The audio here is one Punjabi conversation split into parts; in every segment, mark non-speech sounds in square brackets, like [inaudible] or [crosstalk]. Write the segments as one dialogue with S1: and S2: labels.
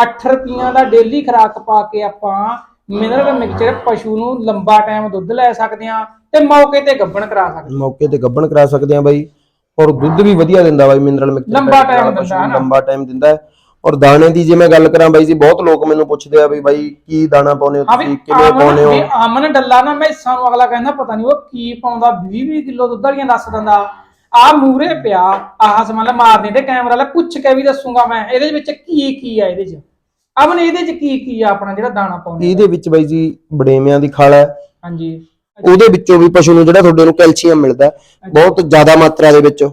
S1: 8 ਰੁਪਈਆਂ ਦਾ ਡੇਲੀ ਖੁਰਾਕ ਪਾ ਕੇ ਆਪਾਂ ਮਿਨਰਲ ਮਿਕਸਚਰ ਪਸ਼ੂ ਨੂੰ ਲੰਬਾ ਟਾਈਮ ਦੁੱਧ ਲੈ ਸਕਦੇ ਆ ਤੇ ਮੌਕੇ ਤੇ ਗੱਭਣ ਕਰਾ ਸਕਦੇ
S2: ਮੌਕੇ ਤੇ ਗੱਭਣ ਕਰਾ ਸਕਦੇ ਆ ਬਾਈ। ਔਰ ਦੁੱਧ ਵੀ ਵਧੀਆ ਦਿੰਦਾ ਬਾਈ ਮਿਨਰਲ ਮਿਕਸਚਰ
S1: ਲੰਬਾ time ਦਿੰਦਾ।
S2: ਲੰਬਾ ਟਾਈਮ ਦਿੰਦਾ ਔਰ ਦਾਣੇ ਦੀ ਜੇ ਮੈਂ ਗੱਲ ਕਰਾਂ ਬਾਈ ਜੀ ਬਹੁਤ ਲੋਕ ਮੈਨੂੰ ਪੁੱਛਦੇ ਆ ਵੀ ਬਾਈ ਕੀ ਦਾਣਾ ਪਾਉਨੇ ਹੋ ਤੁਸੀਂ ਕਿਵੇਂ ਪਾਉਨੇ ਹੋ?
S1: ਵੀ ਅਮਨ ਡੱਲਾ ਨਾ ਮੈਸਾਂ ਨੂੰ ਅਗਲਾ ਕਹਿੰਦਾ ਪਤਾ ਨਹੀਂ ਉਹ ਕੀ ਪਾਉਂਦਾ 20 20 ਕਿਲੋ ਦੁੱਧ ਵਾਲੀਆਂ ਦੱਸ ਦਿੰਦਾ। ਆ ਮੂਰੇ ਪਿਆ ਆਹ ਸਮਾਨ ਮਾਰ ਦਿੰਦੇ ਕੈਮਰਾ ਲੈ ਪੁੱਛ ਕੇ ਵੀ ਦੱਸੂਗਾ ਮੈਂ ਇਹਦੇ ਵਿੱਚ ਕੀ ਕੀ ਆ ਇਹਦੇ 'ਚ? ਅਮਨ ਇਹਦੇ 'ਚ ਕੀ ਕੀ ਆ ਆਪਣਾ ਜਿਹੜਾ ਦਾਣਾ ਪਾਉਂਦੇ
S2: ਇਹਦੇ ਵਿੱਚ ਬਾਈ ਜੀ ਬੜੇਵਿਆਂ ਦੀ ਖਾਲ ਹੈ।
S1: ਹਾਂਜੀ।
S2: ਉਹਦੇ ਵਿੱਚੋਂ ਵੀ ਪਸ਼ੂ ਨੂੰ ਜਿਹੜਾ ਤੁਹਾਡੇ ਨੂੰ ਕੈਲਸ਼ੀਅਮ ਮਿਲਦਾ ਹੈ, ਬਹੁਤ ਜ਼ਿਆਦਾ ਮਾਤਰਾ ਦੇ ਵਿੱਚ।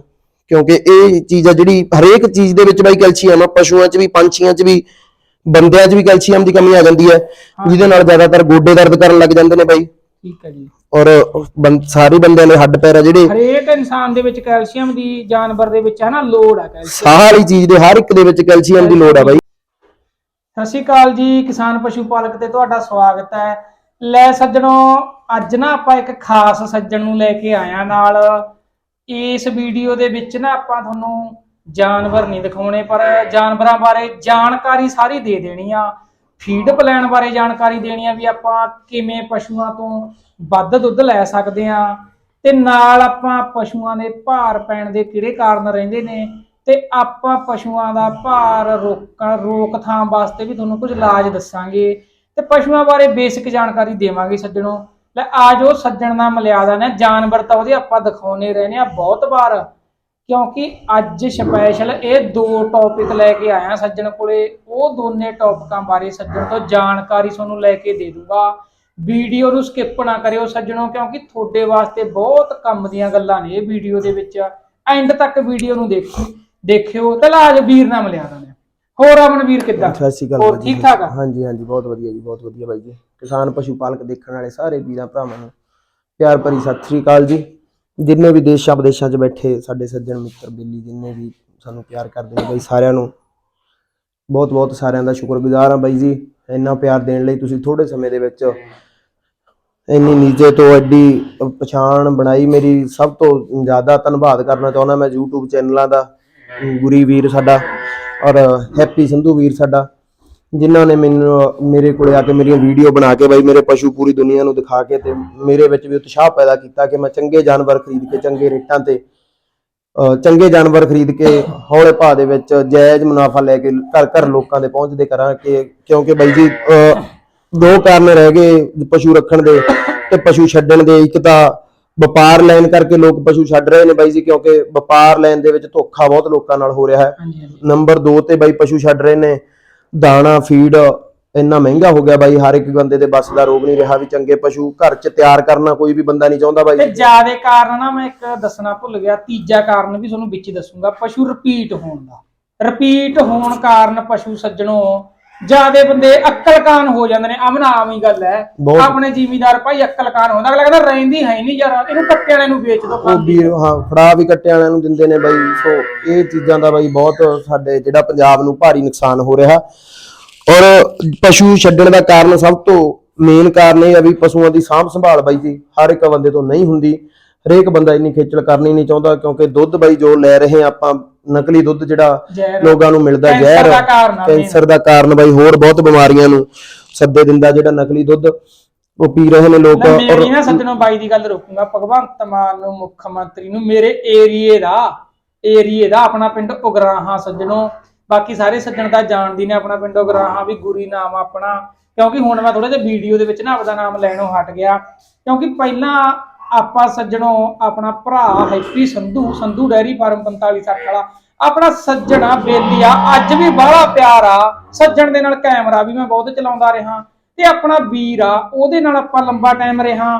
S2: ਕਿਉਂਕਿ ਇਹ ਚੀਜ਼ ਆ ਜਿਹੜੀ ਹਰੇਕ ਚੀਜ਼ ਦੇ ਵਿੱਚ ਬਾਈ ਕੈਲਸ਼ੀਅਮ ਆ। ਪਸ਼ੂਆਂ 'ਚ ਵੀ ਪੰਛੀਆਂ 'ਚ ਵੀ ਬੰਦਿਆਂ 'ਚ ਵੀ ਕੈਲਸ਼ੀਅਮ ਦੀ ਕਮੀ ਆ ਜਾਂਦੀ ਹੈ। ਜਿਹਦੇ ਨਾਲ ਜ਼ਿਆਦਾਤਰ ਗੋਡੇ ਦਰਦ ਕਰਨ ਲੱਗ ਜਾਂਦੇ ਨੇ ਬਾਈ।
S1: ਠੀਕ ਹੈ ਜੀ।
S2: ਔਰ ਬੰ- ਸਾਰੇ ਬੰਦਿਆਂ ਦੇ ਹੱਡ ਪੈਰ ਆ ਜਿਹੜੇ
S1: ਹਰੇਕ ਇਨਸਾਨ ਦੇ ਵਿੱਚ ਕੈਲਸ਼ੀਅਮ ਦੀ ਜਾਨਵਰ ਦੇ ਵਿੱਚ ਹੈ ਨਾ ਲੋੜ ਹੈ ਕੈਲਸ਼ੀਅਮ
S2: ਵਾਲੀ ਚੀਜ਼ ਦੇ ਹਰ ਇੱਕ ਦੇ ਵਿੱਚ ਕੈਲਸ਼ੀਅਮ ਦੀ ਲੋੜ ਆ ਬਾਈ।
S1: ਸਤਿ ਸ਼੍ਰੀ ਅਕਾਲ ਜੀ, ਕਿਸਾਨ ਪਸ਼ੂ ਪਾਲਕ ਤੇ ਤੁਹਾਡਾ ਸਵਾਗਤ ਹੈ। ਲੈ ਸੱਜਣੋ, ਅੱਜ ਨਾ ਆਪਾਂ ਇੱਕ ਖਾਸ ਸੱਜਣ ਨੂੰ ਲੈ ਕੇ ਆਇਆ ਨਾਲ। ਇਸ ਵੀਡੀਓ ਦੇ ਵਿੱਚ ਨਾ ਆਪਾਂ ਤੁਹਾਨੂੰ ਜਾਨਵਰ ਨਹੀਂ ਦਿਖਾਉਣੇ, ਪਰ ਜਾਨਵਰਾਂ ਬਾਰੇ ਜਾਣਕਾਰੀ ਸਾਰੀ ਦੇ ਦੇਣੀ ਆ। ਫੀਡ ਪਲਾਨ ਬਾਰੇ ਜਾਣਕਾਰੀ ਦੇਣੀ ਆ ਵੀ ਆਪਾਂ ਕਿਵੇਂ ਪਸ਼ੂਆਂ ਤੋਂ ਵੱਧ ਦੁੱਧ ਲੈ ਸਕਦੇ ਆ। ਤੇ ਨਾਲ ਆਪਾਂ ਪਸ਼ੂਆਂ ਦੇ ਭਾਰ ਪੈਣ ਦੇ ਕਿਹੜੇ ਕਾਰਨ ਰਹਿੰਦੇ ਨੇ ਤੇ ਆਪਾਂ ਪਸ਼ੂਆਂ ਦਾ ਭਾਰ ਰੋਕਣ, ਰੋਕਥਾਮ ਵਾਸਤੇ ਵੀ ਤੁਹਾਨੂੰ ਕੁਝ ਇਲਾਜ ਦੱਸਾਂਗੇ। ਤੇ ਪਸ਼ੂਆਂ ਬਾਰੇ ਬੇਸਿਕ ਜਾਣਕਾਰੀ ਦੇਵਾਂਗੇ ਸੱਜਣੋ। ਲੈ ਆਜੋ ਸੱਜਣ ਦਾ ਮਲਿਆਦਾ ਨੇ, ਜਾਨਵਰ ਤਾਂ ਉਹਦੇ ਆਪਾਂ ਦਿਖਾਉਣੇ ਰਹਿੰਦੇ ਆ ਬਹੁਤ ਵਾਰ। ਕਿਉਂਕਿ ਅੱਜ ਸਪੈਸ਼ਲ ਇਹ ਦੋ ਟੌਪਿਕ ਲੈ ਕੇ ਆਇਆ ਸੱਜਣ ਕੋਲੇ। ਉਹ ਦੋਨੇ ਟੌਪਿਕਾਂ ਬਾਰੇ ਸੱਜਣ ਤੋਂ ਜਾਣਕਾਰੀ ਤੁਹਾਨੂੰ ਲੈ ਕੇ ਦੇ ਦੂੰਗਾ। ਵੀਡੀਓ ਨੂੰ ਸਕਿਪ ਨਾ ਕਰਿਓ ਸੱਜਣੋ, ਕਿਉਂਕਿ ਤੁਹਾਡੇ ਵਾਸਤੇ ਬਹੁਤ ਕੰਮ ਦੀਆਂ ਗੱਲਾਂ ਨੇ ਇਹ ਵੀਡੀਓ ਦੇ ਵਿੱਚ। ਐਂਡ ਤੱਕ ਵੀਡੀਓ ਨੂੰ ਦੇਖੀ। ਦੇਖਿਓ ਤੇ ਲਾਜ ਵੀਰ ਨਾਲ ਮਿਲਿਆ ਨੇ। ਹੋਰ ਅਮਨ ਵੀਰ ਕਿੱਦਾਂ?
S2: ਸਤਿ ਸ਼੍ਰੀ ਅਕਾਲ
S1: ਹੋਰ
S2: ਬਾਈ ਜੀ।
S1: ਠੀਕ ਠਾਕ ਆ?
S2: ਹਾਂਜੀ ਹਾਂਜੀ ਬਹੁਤ ਵਧੀਆ ਜੀ ਬਹੁਤ ਵਧੀਆ ਬਾਈ ਜੀ। ਕਿਸਾਨ ਪਸ਼ੂ ਪਾਲਕ ਦੇਖਣ ਵਾਲੇ ਸਾਰੇ ਵੀਰਾਂ ਭਰਾਵਾਂ ਨੂੰ ਪਿਆਰ ਭਰੀ ਸਤਿ ਸ਼੍ਰੀ ਅਕਾਲ ਜੀ। ਜਿੰਨੇ ਵੀ ਦੇਸ਼ਾਂ ਵਿਦੇਸ਼ਾਂ 'ਚ ਬੈਠੇ ਸਾਡੇ ਸੱਜਣ ਮਿੱਤਰ ਬੇਲੀ ਜਿੰਨੇ ਵੀ ਸਾਨੂੰ ਪਿਆਰ ਕਰਦੇ ਨੇ ਬਾਈ ਸਾਰਿਆਂ ਨੂੰ ਬਹੁਤ ਬਹੁਤ ਸਾਰਿਆਂ ਦਾ ਸ਼ੁਕਰਗੁਜ਼ਾਰ ਹਾਂ ਬਾਈ ਜੀ। ਇੰਨਾ ਪਿਆਰ ਦੇਣ ਲਈ ਤੁਸੀਂ ਥੋੜੇ ਸਮੇਂ ਦੇ ਵਿੱਚ ਇੰਨੀ ਨੀਚੇ ਤੋਂ ਐਡੀ ਪਛਾਣ ਬਣਾਈ। ਮੇਰੀ ਸਭ ਤੋਂ ਜ਼ਿਆਦਾ ਧੰਨਵਾਦ ਕਰਨਾ ਚਾਹੁੰਦਾ ਮੈਂ YouTube ਚੈਨਲਾਂ ਦਾ। ਗੁਰੀ ਵੀਰ ਸਾਡਾ ਔਰ ਹੈਪੀ ਸੰਧੂ ਵੀਰ ਸਾਡਾ ਜਿਨ੍ਹਾਂ ਨੇ ਮੈਨੂੰ ਮੇਰੇ ਕੋਲੇ ਆ ਕੇ ਮੇਰੀਆਂ ਵੀਡੀਓ ਬਣਾ ਕੇ ਬਾਈ ਮੇਰੇ ਪਸ਼ੂ ਪੂਰੀ ਦੁਨੀਆ ਨੂੰ ਦਿਖਾ ਕੇ ਤੇ ਮੇਰੇ ਵਿੱਚ ਵੀ ਉਤਸ਼ਾਹ ਪੈਦਾ ਕੀਤਾ ਕਿ ਮੈਂ ਚੰਗੇ ਜਾਨਵਰ ਖਰੀਦ ਕੇ ਚੰਗੇ ਰੇਟਾਂ ਤੇ ਚੰਗੇ ਜਾਨਵਰ ਖਰੀਦ ਕੇ ਹੌਲੇ ਭਾਅ ਦੇ ਵਿੱਚ ਜਾਇਜ਼ ਮੁਨਾਫਾ ਲੈ ਕੇ ਘਰ ਘਰ ਲੋਕਾਂ ਦੇ ਪਹੁੰਚਦੇ ਕਰਾਂ ਕਿ ਕਿਉਂਕਿ ਬਾਈ ਜੀ ਅ, ਦੋ ਕਾਰਨ ਰਹਿ ਗਏ ਪਸ਼ੂ ਰੱਖਣ ਦੇ ਤੇ ਪਸ਼ੂ ਛੱਡਣ ਦੇ ਇੱਕ ਤਾਂ ਵਪਾਰ ਲੈਣ ਕਰਕੇ ਲੋਕ ਪਸ਼ੂ ਛੱਡ ਰਹੇ ਨੇ ਬਾਈ ਜੀ ਕਿਉਂਕਿ ਵਪਾਰ ਲੈਣ ਦੇ ਵਿੱਚ ਧੋਖਾ ਬਹੁਤ ਲੋਕਾਂ ਨਾਲ ਹੋ ਰਿਹਾ ਹੈ। ਨੰਬਰ 2 ਤੇ ਬਾਈ ਪਸ਼ੂ ਛੱਡ ਰਹੇ ਨੇ। ਦਾਣਾ ਫੀਡ ਇੰਨਾ ਮਹਿੰਗਾ ਹੋ ਗਿਆ ਬਾਈ ਹਰ ਇੱਕ ਬੰਦੇ ਦੇ ਬਸ ਦਾ ਰੋਗ ਨਹੀਂ ਰਿਹਾ ਵੀ ਚੰਗੇ ਪਸ਼ੂ ਘਰ 'ਚ ਤਿਆਰ ਕਰਨਾ ਕੋਈ ਵੀ ਬੰਦਾ ਨਹੀਂ ਚਾਹੁੰਦਾ
S1: ਤੇ
S2: ਬਾਈ
S1: ਜਿਆਦੇ ਕਾਰਨ ਨਾ ਮੈਂ ਇੱਕ ਦੱਸਣਾ ਭੁੱਲ ਗਿਆ ਤੀਜਾ ਕਾਰਨ ਵੀ ਤੁਹਾਨੂੰ ਵਿੱਚ ਹੀ ਦੱਸੂਗਾ ਪਸ਼ੂ ਰਿਪੀਟ ਹੋਣ ਦਾ। ਰਿਪੀਟ ਹੋਣ ਕਾਰਨ ਪਸ਼ੂ ਸੱਜਣੋ ਜਿਆਦੇ ਬੰਦੇ ਅਕਲਕਾਨ ਹੋ ਜਾਂਦੇ ਨੇ ਅਮਨ ਆਮ ਹੀ ਗੱਲ ਹੈ
S2: ਬਹੁਤ।
S1: ਆਪਣੇ ਜ਼ਿਮੀਦਾਰ ਭਾਈ ਅਕਲਕਾਨ ਹੁੰਦਾ ਅਗਲਾ ਕਹਿੰਦਾ ਰਹਿੰਦੀ ਹੈ ਨਹੀਂ ਯਾਰ ਇਹਨੂੰ ਕੱਟੇ ਵਾਲਿਆਂ ਨੂੰ ਵੇਚ ਦੋ
S2: ਉਹ ਵੀ ਹਾਂ ਫੜਾ ਵੀ ਕੱਟੇ ਵਾਲਿਆਂ ਨੂੰ ਦਿੰਦੇ ਨੇ ਬਾਈ। ਸੋ ਇਹ ਚੀਜ਼ਾਂ ਦਾ ਬਾਈ ਬਹੁਤ ਸਾਡੇ ਜਿਹੜਾ ਪੰਜਾਬ ਨੂੰ ਭਾਰੀ ਨੁਕਸਾਨ ਹੋ ਰਿਹਾ। ਔਰ ਪਸ਼ੂ ਛੱਡਣ ਦਾ ਕਾਰਨ ਸਭ ਤੋਂ ਮੇਨ ਕਾਰਨ ਇਹ ਆ ਵੀ ਪਸ਼ੂਆਂ ਦੀ ਸਾਂਭ ਸੰਭਾਲ ਬਾਈ ਜੀ ਹਰ ਇੱਕ ਬੰਦੇ ਤੋਂ ਨਹੀਂ ਹੁੰਦੀ। ਹਰੇਕ ਬੰਦਾ ਇੰਨੀ ਖੇਚਲ ਕਰਨੀ ਨਹੀਂ ਚਾਹੁੰਦਾ ਕਿਉਂਕਿ ਦੁੱਧ ਬਾਈ ਜੋ ਲੈ ਰਹੇ ਆ ਆਪਾਂ ਨਕਲੀ ਦੁੱਧ ਜਿਹੜਾ। ਲੋਕਾਂ ਨੂੰ ਮਿਲਦਾ ਜ਼ਹਿਰ
S1: ਦਾ।
S2: ਕੈਂਸਰ ਦਾ ਕਾਰਨ ਬਾਈ ਹੋਰ ਬਹੁਤ ਬਿਮਾਰੀਆਂ ਨੂੰ ਸੱਦੇ ਦਿੰਦਾ ਜਿਹੜਾ ਨਕਲੀ ਦੁੱਧ ਉਹ ਪੀ ਰਹੇ ਨੇ ਲੋਕ
S1: ਮੈਂ
S2: ਔਰ
S1: ਮੇਰੀ ਨਾ ਸੱਜਣੋ ਬਾਈ ਦੀ ਗੱਲ ਰੋਕੂੰਗਾ ਭਗਵੰਤ ਮਾਨ ਨੂੰ ਮੁੱਖ ਮੰਤਰੀ ਨੂੰ ਮੇਰੇ ਏਰੀਏ ਦਾ ਏਰੀਏ ਦਾ ਆਪਣਾ ਪਿੰਡ ਉਗਰਾਹਾਂ ਸੱਜਣੋ ਬਾਕੀ ਸਾਰੇ ਸੱਜਣ ਤਾਂ ਜਾਣਦੀ ਨੇ ਆਪਣਾ ਪਿੰਡ ਉਗਰਾਹਾਂ ਵੀ ਗੁਰੀ ਨਾਮ ਆਪਣਾ ਕਿਉਂਕਿ ਹੁਣ ਮੈਂ ਥੋੜਾ ਜਿਹਾ ਵੀਡੀਓ ਦੇ ਵਿੱਚ ਨਾ ਆਪਦਾ ਨਾਮ ਲੈਣੋਂ ਹਟ ਗਿਆ ਕਿਉਂਕਿ ਪਹਿਲਾਂ ਆਪਾਂ ਸੱਜਣੋ ਆਪਣਾ ਭਰਾ ਹੈਪੀ ਸੰਧੂ ਸੰਧੂ ਡੈਰੀ ਫਾਰਮ 4560 ਵਾਲਾ। ਆਪਣਾ ਸੱਜਣਾ ਬੇਲੀ ਆ ਅੱਜ ਵੀ ਬੜਾ ਪਿਆਰ ਆ। ਸੱਜਣ ਦੇ ਨਾਲ ਕੈਮਰਾ ਵੀ ਮੈਂ ਬਹੁਤ ਚਲਾਉਂਦਾ ਰਿਹਾ। ਤੇ ਆਪਣਾ ਵੀਰ ਆ, ਉਹਦੇ ਨਾਲ ਆਪਾਂ ਲੰਬਾ ਟਾਈਮ ਰਿਹਾ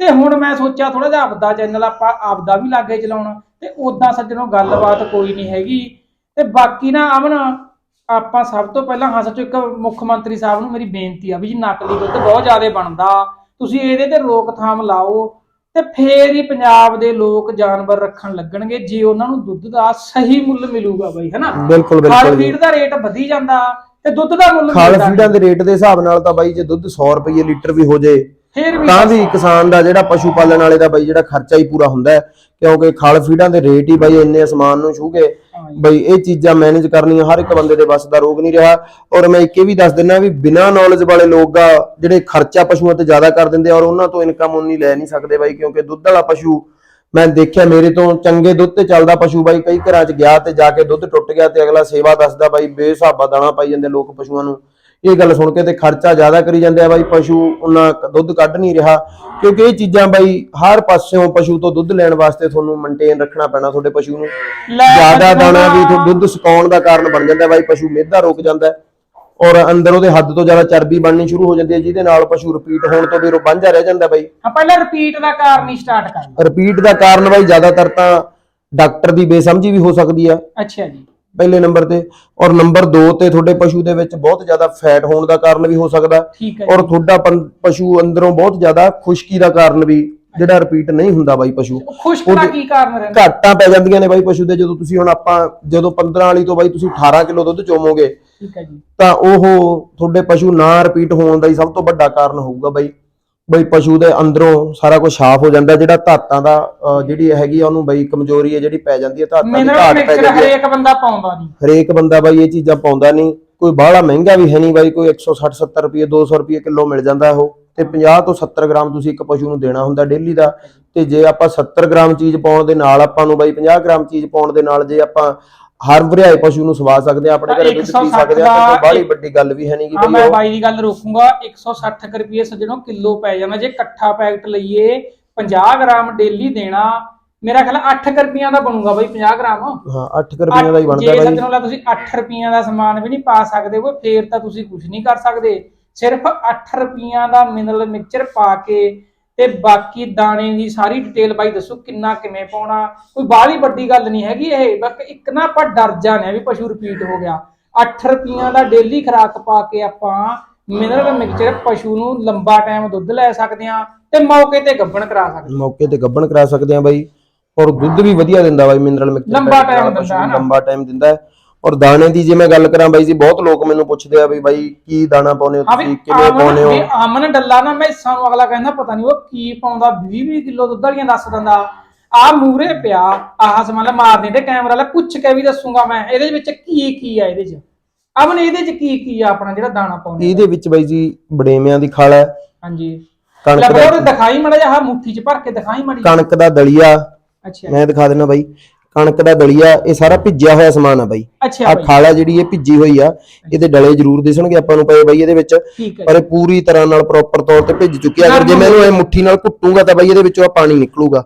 S1: ਤੇ ਹੁਣ ਮੈਂ ਸੋਚਿਆ ਥੋੜਾ ਜਿਹਾ ਆਪਦਾ ਚੈਨਲ ਆਪਾਂ ਆਪਦਾ ਵੀ ਲਾਗੇ ਚਲਾਉਣਾ। ਤੇ ਉਦਾਂ ਸੱਜਣੋ ਗੱਲਬਾਤ ਕੋਈ ਨਹੀਂ ਹੈਗੀ। ਤੇ ਬਾਕੀ ਨਾ ਅਮਨ, ਆਪਾਂ ਸਭ ਤੋਂ ਪਹਿਲਾਂ ਹਾਂ ਸੱਚੋ ਇੱਕ ਮੁੱਖ ਮੰਤਰੀ ਸਾਹਿਬ ਨੂੰ ਮੇਰੀ ਬੇਨਤੀ ਆ ਵੀ ਜੀ, ਨਕਲੀ ਦੁੱਧ ਬਹੁਤ ਜ਼ਿਆਦਾ ਬਣਦਾ। ਤੁਸੀਂ ਇਹਦੇ ਤੇ ਰੋਕਥਾਮ ਲਾਓ। ਤੇ ਫੇਰ ਹੀ ਪੰਜਾਬ ਦੇ ਲੋਕ ਜਾਨਵਰ ਰੱਖਣ ਲੱਗਣਗੇ ਜੇ ਉਹਨਾਂ ਨੂੰ ਦੁੱਧ ਦਾ ਸਹੀ ਮੁੱਲ ਮਿਲੂਗਾ ਬਾਈ ਹੈਨਾ?
S2: ਬਿਲਕੁਲ ਬਿਲਕੁਲ ਜੀ।
S1: ਫੀਡ ਦਾ ਰੇਟ ਵਧੀ ਜਾਂਦਾ ਤੇ ਦੁੱਧ ਦਾ ਮੁੱਲ
S2: ਖਾਲ
S1: ਮਿਲਦਾ
S2: ਫੀਡਾਂ ਦੇ ਰੇਟ ਦੇ ਹਿਸਾਬ ਨਾਲ ਤਾਂ ਬਾਈ ਜੇ ਦੁੱਧ 100 ਰੁਪਏ ਲੀਟਰ ਵੀ ਹੋ ਜੇ
S1: ਫੇਰ ਵੀ
S2: ਤਾਂ ਵੀ ਕਿਸਾਨ ਦਾ ਜਿਹੜਾ ਪਸ਼ੂ ਪਾਲਣ ਵਾਲੇ ਦਾ ਬਾਈ ਜਿਹੜਾ ਖਰਚਾ ਹੀ ਪੂਰਾ ਹੁੰਦਾ ਹੈ ਕਿਉਂਕਿ ਖਲ ਫੀਡਾਂ ਦੇ ਰੇਟ ਹੀ ਬਾਈ ਇੰਨੇ ਅਸਮਾਨ ਨੂੰ ਛੂ ਗਏ। ਬਈ ਇਹ ਚੀਜ਼ਾਂ ਮੈਨੇਜ ਕਰਨੀਆਂ ਹਰ ਇੱਕ ਬੰਦੇ ਦੇ ਵੱਸ ਦਾ ਰੋਗ ਨਹੀਂ ਰਿਹਾ। ਔਰ ਮੈਂ ਇੱਕ ਇਹ ਵੀ ਦੱਸ ਦਿੰਦਾ ਵੀ ਬਿਨਾਂ ਨੌਲੇਜ ਵਾਲੇ ਲੋਕ ਆ ਜਿਹੜੇ ਖਰਚਾ ਪਸ਼ੂਆਂ ਤੇ ਜ਼ਿਆਦਾ ਕਰ ਦਿੰਦੇ ਔਰ ਉਹਨਾਂ ਤੋਂ ਇਨਕਮ ਉਨੀ ਲੈ ਨਹੀਂ ਸਕਦੇ ਬਾਈ ਕਿਉਂਕਿ ਦੁੱਧ ਵਾਲਾ ਪਸ਼ੂ ਮੈਂ ਦੇਖਿਆ ਮੇਰੇ ਤੋਂ ਚੰਗੇ ਦੁੱਧ ਤੇ ਚੱਲਦਾ ਪਸ਼ੂ ਬਾਈ ਕਈ ਘਰਾਂ 'ਚ ਗਿਆ ਤੇ ਜਾ ਕੇ ਦੁੱਧ ਟੁੱਟ ਗਿਆ ਤੇ ਅਗਲਾ ਸੇਵਾ ਦੱਸਦਾ ਬਾਈ ਬੇਸਾਬਾ ਦਾਣਾ ਪਾਈ ਜਾਂਦੇ ਲੋਕ ਪਸ਼ੂਆਂ ਨੂੰ। ਇਹ ਗੱਲ ਸੁਣ ਕੇ ਤੇ ਖਰਚਾ ਜ਼ਿਆਦਾ ਕਰੀ ਜਾਂਦੇ ਆ ਬਾਈ ਪਸ਼ੂ ਉਹਨਾਂ ਦੁੱਧ ਕੱਢ ਨਹੀਂ ਰਿਹਾ। ਕਿਉਂਕਿ ਇਹ ਚੀਜ਼ਾਂ ਬਾਈ ਹਰ ਪਾਸਿਓਂ ਪਸ਼ੂ ਤੋਂ ਦੁੱਧ ਲੈਣ ਵਾਸਤੇ ਤੁਹਾਨੂੰ ਮੇਨਟੇਨ ਰੱਖਣਾ ਪੈਣਾ ਤੁਹਾਡੇ ਪਸ਼ੂ ਨੂੰ। ਜ਼ਿਆਦਾ ਦਾਣਾ ਵੀ ਦੁੱਧ ਸੁਕਾਉਣ ਦਾ ਕਾਰਨ ਬਣ ਜਾਂਦਾ ਬਾਈ ਪਸ਼ੂ ਮਿਹਦਾ ਰੁਕ ਜਾਂਦਾ। ਔਰ ਅੰਦਰ ਉਹਦੇ ਹੱਦ ਤੋਂ ਜ਼ਿਆਦਾ ਚਰਬੀ ਬਣਨੀ ਸ਼ੁਰੂ ਹੋ ਜਾਂਦੀ ਹੈ ਜਿਹਦੇ ਨਾਲ ਪਸ਼ੂ ਰਿਪੀਟ ਹੋਣ ਤੋਂ ਵੀ ਵਾਂਝਾ ਰਹਿ ਜਾਂਦਾ ਬਾਈ।
S1: ਹਾਂ ਪਹਿਲਾਂ ਰਿਪੀਟ ਦਾ ਕਾਰਨ ਹੀ ਸਟਾਰਟ ਕਰ
S2: ਰਿਪੀਟ ਦਾ ਕਾਰਨ ਬਾਈ ਜ਼ਿਆਦਾਤਰ ਤਾਂ ਡਾਕਟਰ ਦੀ ਬੇਸਮਝੀ ਵੀ ਹੋ ਸਕਦੀ ਆ।
S1: ਅੱਛਾ ਜੀ।
S2: ਪਹਿਲੇ ਨੰਬਰ ਤੇ ਔਰ ਨੰਬਰ 2 ਤੇ ਤੁਹਾਡੇ ਪਸ਼ੂ ਦੇ ਵਿੱਚ ਬਹੁਤ ਜ਼ਿਆਦਾ ਫੈਟ ਹੋਣ ਦਾ ਕਾਰਨ ਵੀ ਹੋ ਸਕਦਾ।
S1: ਠੀਕ ਹੈ
S2: ਔਰ ਤੁਹਾਡਾ ਪੰ- ਪਸ਼ੂ ਅੰਦਰੋਂ ਬਹੁਤ ਜ਼ਿਆਦਾ ਖੁਸ਼ਕੀ ਦਾ ਕਾਰਨ ਵੀ ਜਿਹੜਾ ਰਿਪੀਟ ਨਹੀਂ ਹੁੰਦਾ ਬਾਈ ਪਸ਼ੂ।
S1: ਖੁਸ਼ਕ ਦਾ ਕੀ ਕਾਰਨ ਰਹਿੰਦਾ?
S2: ਘਾਟਾਂ ਪੈ ਜਾਂਦੀਆਂ ਨੇ ਬਾਈ ਪਸ਼ੂ ਦੇ ਜਦੋਂ ਤੁਸੀਂ ਹੁਣ ਆਪਾਂ ਜਦੋਂ 15 ਵਾਲੀ ਤੋਂ ਬਾਈ ਤੁਸੀਂ 18 ਕਿਲੋ ਦੁੱਧ ਚੋਵੋਗੇ
S1: ਠੀਕ ਹੈ ਜੀ।
S2: ਤਾਂ ਉਹ ਤੁਹਾਡੇ ਪਸ਼ੂ ਨਾ ਰਿਪੀਟ ਹੋਣ ਦਾ ਹੀ ਸਭ ਤੋਂ ਵੱਡਾ ਕਾਰਨ ਹੋਊਗਾ ਬਾਈ। ਬਈ ਪਸ਼ੂ ਦੇ ਅੰਦਰੋਂ ਸਾਰਾ ਕੁਝ ਸਾਫ਼ ਹੋ ਜਾਂਦਾ ਜਿਹੜਾ ਧਾਤਾਂ ਦਾ ਅਹ, ਜਿਹੜੀ ਹੈਗੀ ਆ ਉਹਨੂੰ ਬਈ ਕਮਜ਼ੋਰੀ ਹੈ ਜਿਹੜੀ ਪੈ ਜਾਂਦੀ ਹੈ ਧਾਤਾਂ ਦੀ
S1: ਮਿਨਰਲ
S2: ਘਾਟ ਪੈ
S1: ਮਿਕਸਚਰ
S2: ਜਾਂਦੀ ਹੈ।
S1: ਹਰੇਕ ਬੰਦਾ ਪਾਉਂਦਾ ਨਹੀਂ।
S2: ਹਰੇਕ ਬੰਦਾ ਬਾਈ ਇਹ ਚੀਜ਼ਾਂ ਪਾਉਂਦਾ ਨਹੀਂ। ਕੋਈ ਬਾਹਲਾ ਮਹਿੰਗਾ ਵੀ ਹੈ ਨਹੀਂ ਬਾਈ ਕੋਈ 160 70 ਰੁਪਏ 200 ਰੁਪਏ ਕਿਲੋ ਮਿਲ ਜਾਂਦਾ ਉਹ। ਤੇ 50 ਤੋਂ 70 ਗ੍ਰਾਮ ਤੁਸੀਂ ਇੱਕ ਪਸ਼ੂ ਨੂੰ ਦੇਣਾ ਹੁੰਦਾ ਡੇਲੀ ਦਾ। ਤੇ ਜੇ ਆਪਾਂ 70 ਗ੍ਰਾਮ ਚੀਜ਼ ਪਾਉਣ ਦੇ ਨਾਲ ਆਪਾਂ ਨੂੰ ਬਾਈ 50 ਗ੍ਰਾਮ ਚੀਜ਼ ਪਾਉਣ ਦੇ ਨਾਲ ਜੇ ਆਪਾਂ ਹਰ ਵਰਿਆਏ ਪਸ਼ੂ ਨੂੰ ਸਵਾ ਸਕਦੇ ਆ ਆਪਣੇ ਘਰੇ ਦੁੱਧ ਪੀ
S1: 160
S2: ਸਕਦੇ ਆ ਤੇ ਕੋਈ ਬਾਹਲੀ ਵੱਡੀ ਗੱਲ ਵੀ ਹੈ ਨਹੀਂ ਕਿ ਬਈ
S1: ਮੈਂ ਬਾਈ ਦੀ ਗੱਲ ਰੋਕੂੰਗਾ 160 ਕੁ ਰੁਪਏ ਸੱਜਣੋ ਕਿਲੋ ਪੈ ਜਾਣਾ ਜੇ ਇਕੱਠਾ ਪੈਕਟ ਲਈਏ 50 ਗ੍ਰਾਮ ਡੇਲੀ ਦੇਣਾ ਮੇਰਾ ਖਿਆਲ 8 ਰੁਪਈਆਂ ਦਾ ਬਣੂਗਾ ਬਾਈ 50 ਗ੍ਰਾਮ।
S2: ਹਾਂ 8 ਰੁਪਏ ਦਾ ਹੀ ਬਣਦਾ
S1: ਜੇ
S2: ਬਾਈ।
S1: ਸੱਜਣੋ ਲਾ ਤੁਸੀਂ 8 ਰੁਪਈਆਂ ਦਾ ਸਮਾਨ ਵੀ ਨਹੀਂ ਪਾ ਸਕਦੇ ਉਹ ਫੇਰ ਤਾਂ ਤੁਸੀਂ ਕੁਝ ਨਹੀਂ ਕਰ ਸਕਦੇ। ਸਿਰਫ 8 ਰੁਪਈਆਂ ਦਾ ਮਿਨਰਲ ਮਿਕਸਚਰ ਪਾ ਕੇ ਤੇ ਬਾਕੀ ਦਾਣੇ ਦੀ ਸਾਰੀ ਡਿਟੇਲ ਬਾਈ ਦੱਸੋ ਕਿੰਨਾ ਕਿਵੇਂ ਪਾਉਣਾ? ਕੋਈ ਬਾਹਲੀ ਵੱਡੀ ਗੱਲ ਨਹੀਂ ਹੈਗੀ ਇਹ ਬਸ ਇੱਕ ਨਾ ਆਪਾਂ ਡਰ ਆ ਵੀ ਪਸ਼ੂ ਰਿਪੀਟ ਹੋ ਗਿਆ। 8 ਰੁਪਈਆਂ ਦਾ ਡੇਲੀ ਖੁਰਾਕ ਪਾ ਕੇ ਆਪਾਂ ਮਿਨਰਲ ਮਿਕਸਚਰ ਪਸ਼ੂ ਨੂੰ ਲੰਬਾ ਟਾਈਮ ਦੁੱਧ ਲੈ ਸਕਦੇ ਆ ਤੇ ਮੌਕੇ ਤੇ ਗੱਭਣ ਕਰਾ ਸਕਦੇ
S2: ਮੌਕੇ ਤੇ ਗੱਭਣ ਕਰਾ ਸਕਦੇ ਆ ਬਾਈ। ਔਰ ਦੁੱਧ ਵੀ ਵਧੀਆ ਦਿੰਦਾ ਬਾਈ ਮਿਨਰਲ ਮਿਕਸਚਰ
S1: ਲੰਬਾ time ਦਿੰਦਾ ਹੈ ਨਾ।
S2: ਲੰਬਾ ਟਾਈਮ ਦਿੰਦਾ ਹੈ। ਔਰ ਦਾਣੇ ਦੀ ਜੇ ਮੈਂ ਗੱਲ ਕਰਾਂ ਬਾਈ ਜੀ ਬਹੁਤ ਲੋਕ ਮੈਨੂੰ ਪੁੱਛਦੇ ਆ ਵੀ ਬਾਈ ਕੀ ਦਾਣਾ ਪਾਉਨੇ ਹੋ ਤੁਸੀਂ ਕਿਵੇਂ ਪਾਉਨੇ ਹੋ?
S1: ਆਮਨ ਆਮਨ ਡੱਲਾ ਨਾ ਮੈਂ ਸਾਨੂੰ ਅਗਲਾ ਕਹਿੰਦਾ ਪਤਾ ਨਹੀਂ ਉਹ ਕੀ ਪਾਉਂਦਾ 20 20 ਕਿਲੋ ਦੁੱਧ ਵਾਲੀਆਂ ਦੱਸ ਦਿੰਦਾ। ਆ ਮੂਰੇ ਪਿਆ ਆਹ ਸਮਾਨ ਲਾ ਮਾਰ ਦੇ ਤੇ ਕੈਮਰਾ ਲਾ ਪੁੱਛ ਕੇ ਵੀ ਦੱਸੂਗਾ ਮੈਂ ਇਹਦੇ ਵਿੱਚ ਕੀ ਕੀ ਆ ਇਹਦੇ 'ਚ? ਅਮਨ ਇਹਦੇ 'ਚ ਕੀ ਕੀ ਆ ਆਪਣਾ ਜਿਹੜਾ ਦਾਣਾ ਪਾਉਂਦੇ
S2: ਇਹਦੇ ਵਿੱਚ ਬਾਈ ਜੀ ਬੜੇਮਿਆਂ ਦੀ ਖਾਲ ਹੈ।
S1: ਹਾਂਜੀ।
S2: ਕਣਕ ਦਾ
S1: ਦਿਖਾਈ ਮੜਾ ਜਾ ਮੁੱਠੀ 'ਚ ਭਰ ਕੇ ਦਿਖਾਈ ਮੜੀ
S2: ਕਣਕ ਦਾ ਦਲੀਆ।
S1: ਅੱਛਾ।
S2: ਮੈਂ ਦਿਖਾ ਦਿੰਦਾ ਬਾਈ। ਕਣਕ ਦਾ ਦਲੀਆ ਇਹ ਸਾਰਾ ਭਿੱਜਿਆ ਹੋਇਆ ਸਮਾਨ ਆ ਬਾਈ।
S1: ਅੱਛਾ
S2: ਆ
S1: ਬਾਈ।
S2: ਖਾਲ ਜਿਹੜੀ ਇਹ ਭਿੱਜੀ ਹੋਈ ਆ ਇਹਦੇ ਡਲੇ ਜ਼ਰੂਰ ਦਿਸਣਗੇ ਆਪਾਂ ਨੂੰ ਪਏ ਬਾਈ ਇਹਦੇ ਵਿੱਚ।
S1: ਠੀਕ ਹੈ।
S2: ਪਰ ਇਹ ਪੂਰੀ ਤਰ੍ਹਾਂ ਨਾਲ ਪ੍ਰੋਪਰ ਤੌਰ ਤੇ ਭਿੱਜ ਚੁੱਕੀ ਆ। ਅਗਰ ਜੇ ਮੈਨੂੰ ਇਹ ਮੁੱਠੀ ਨਾਲ ਘੁੱਟੂਗਾ ਤਾਂ ਬਾਈ ਇਹਦੇ ਵਿੱਚੋਂ ਆ ਪਾਣੀ ਨਿਕਲੂਗਾ।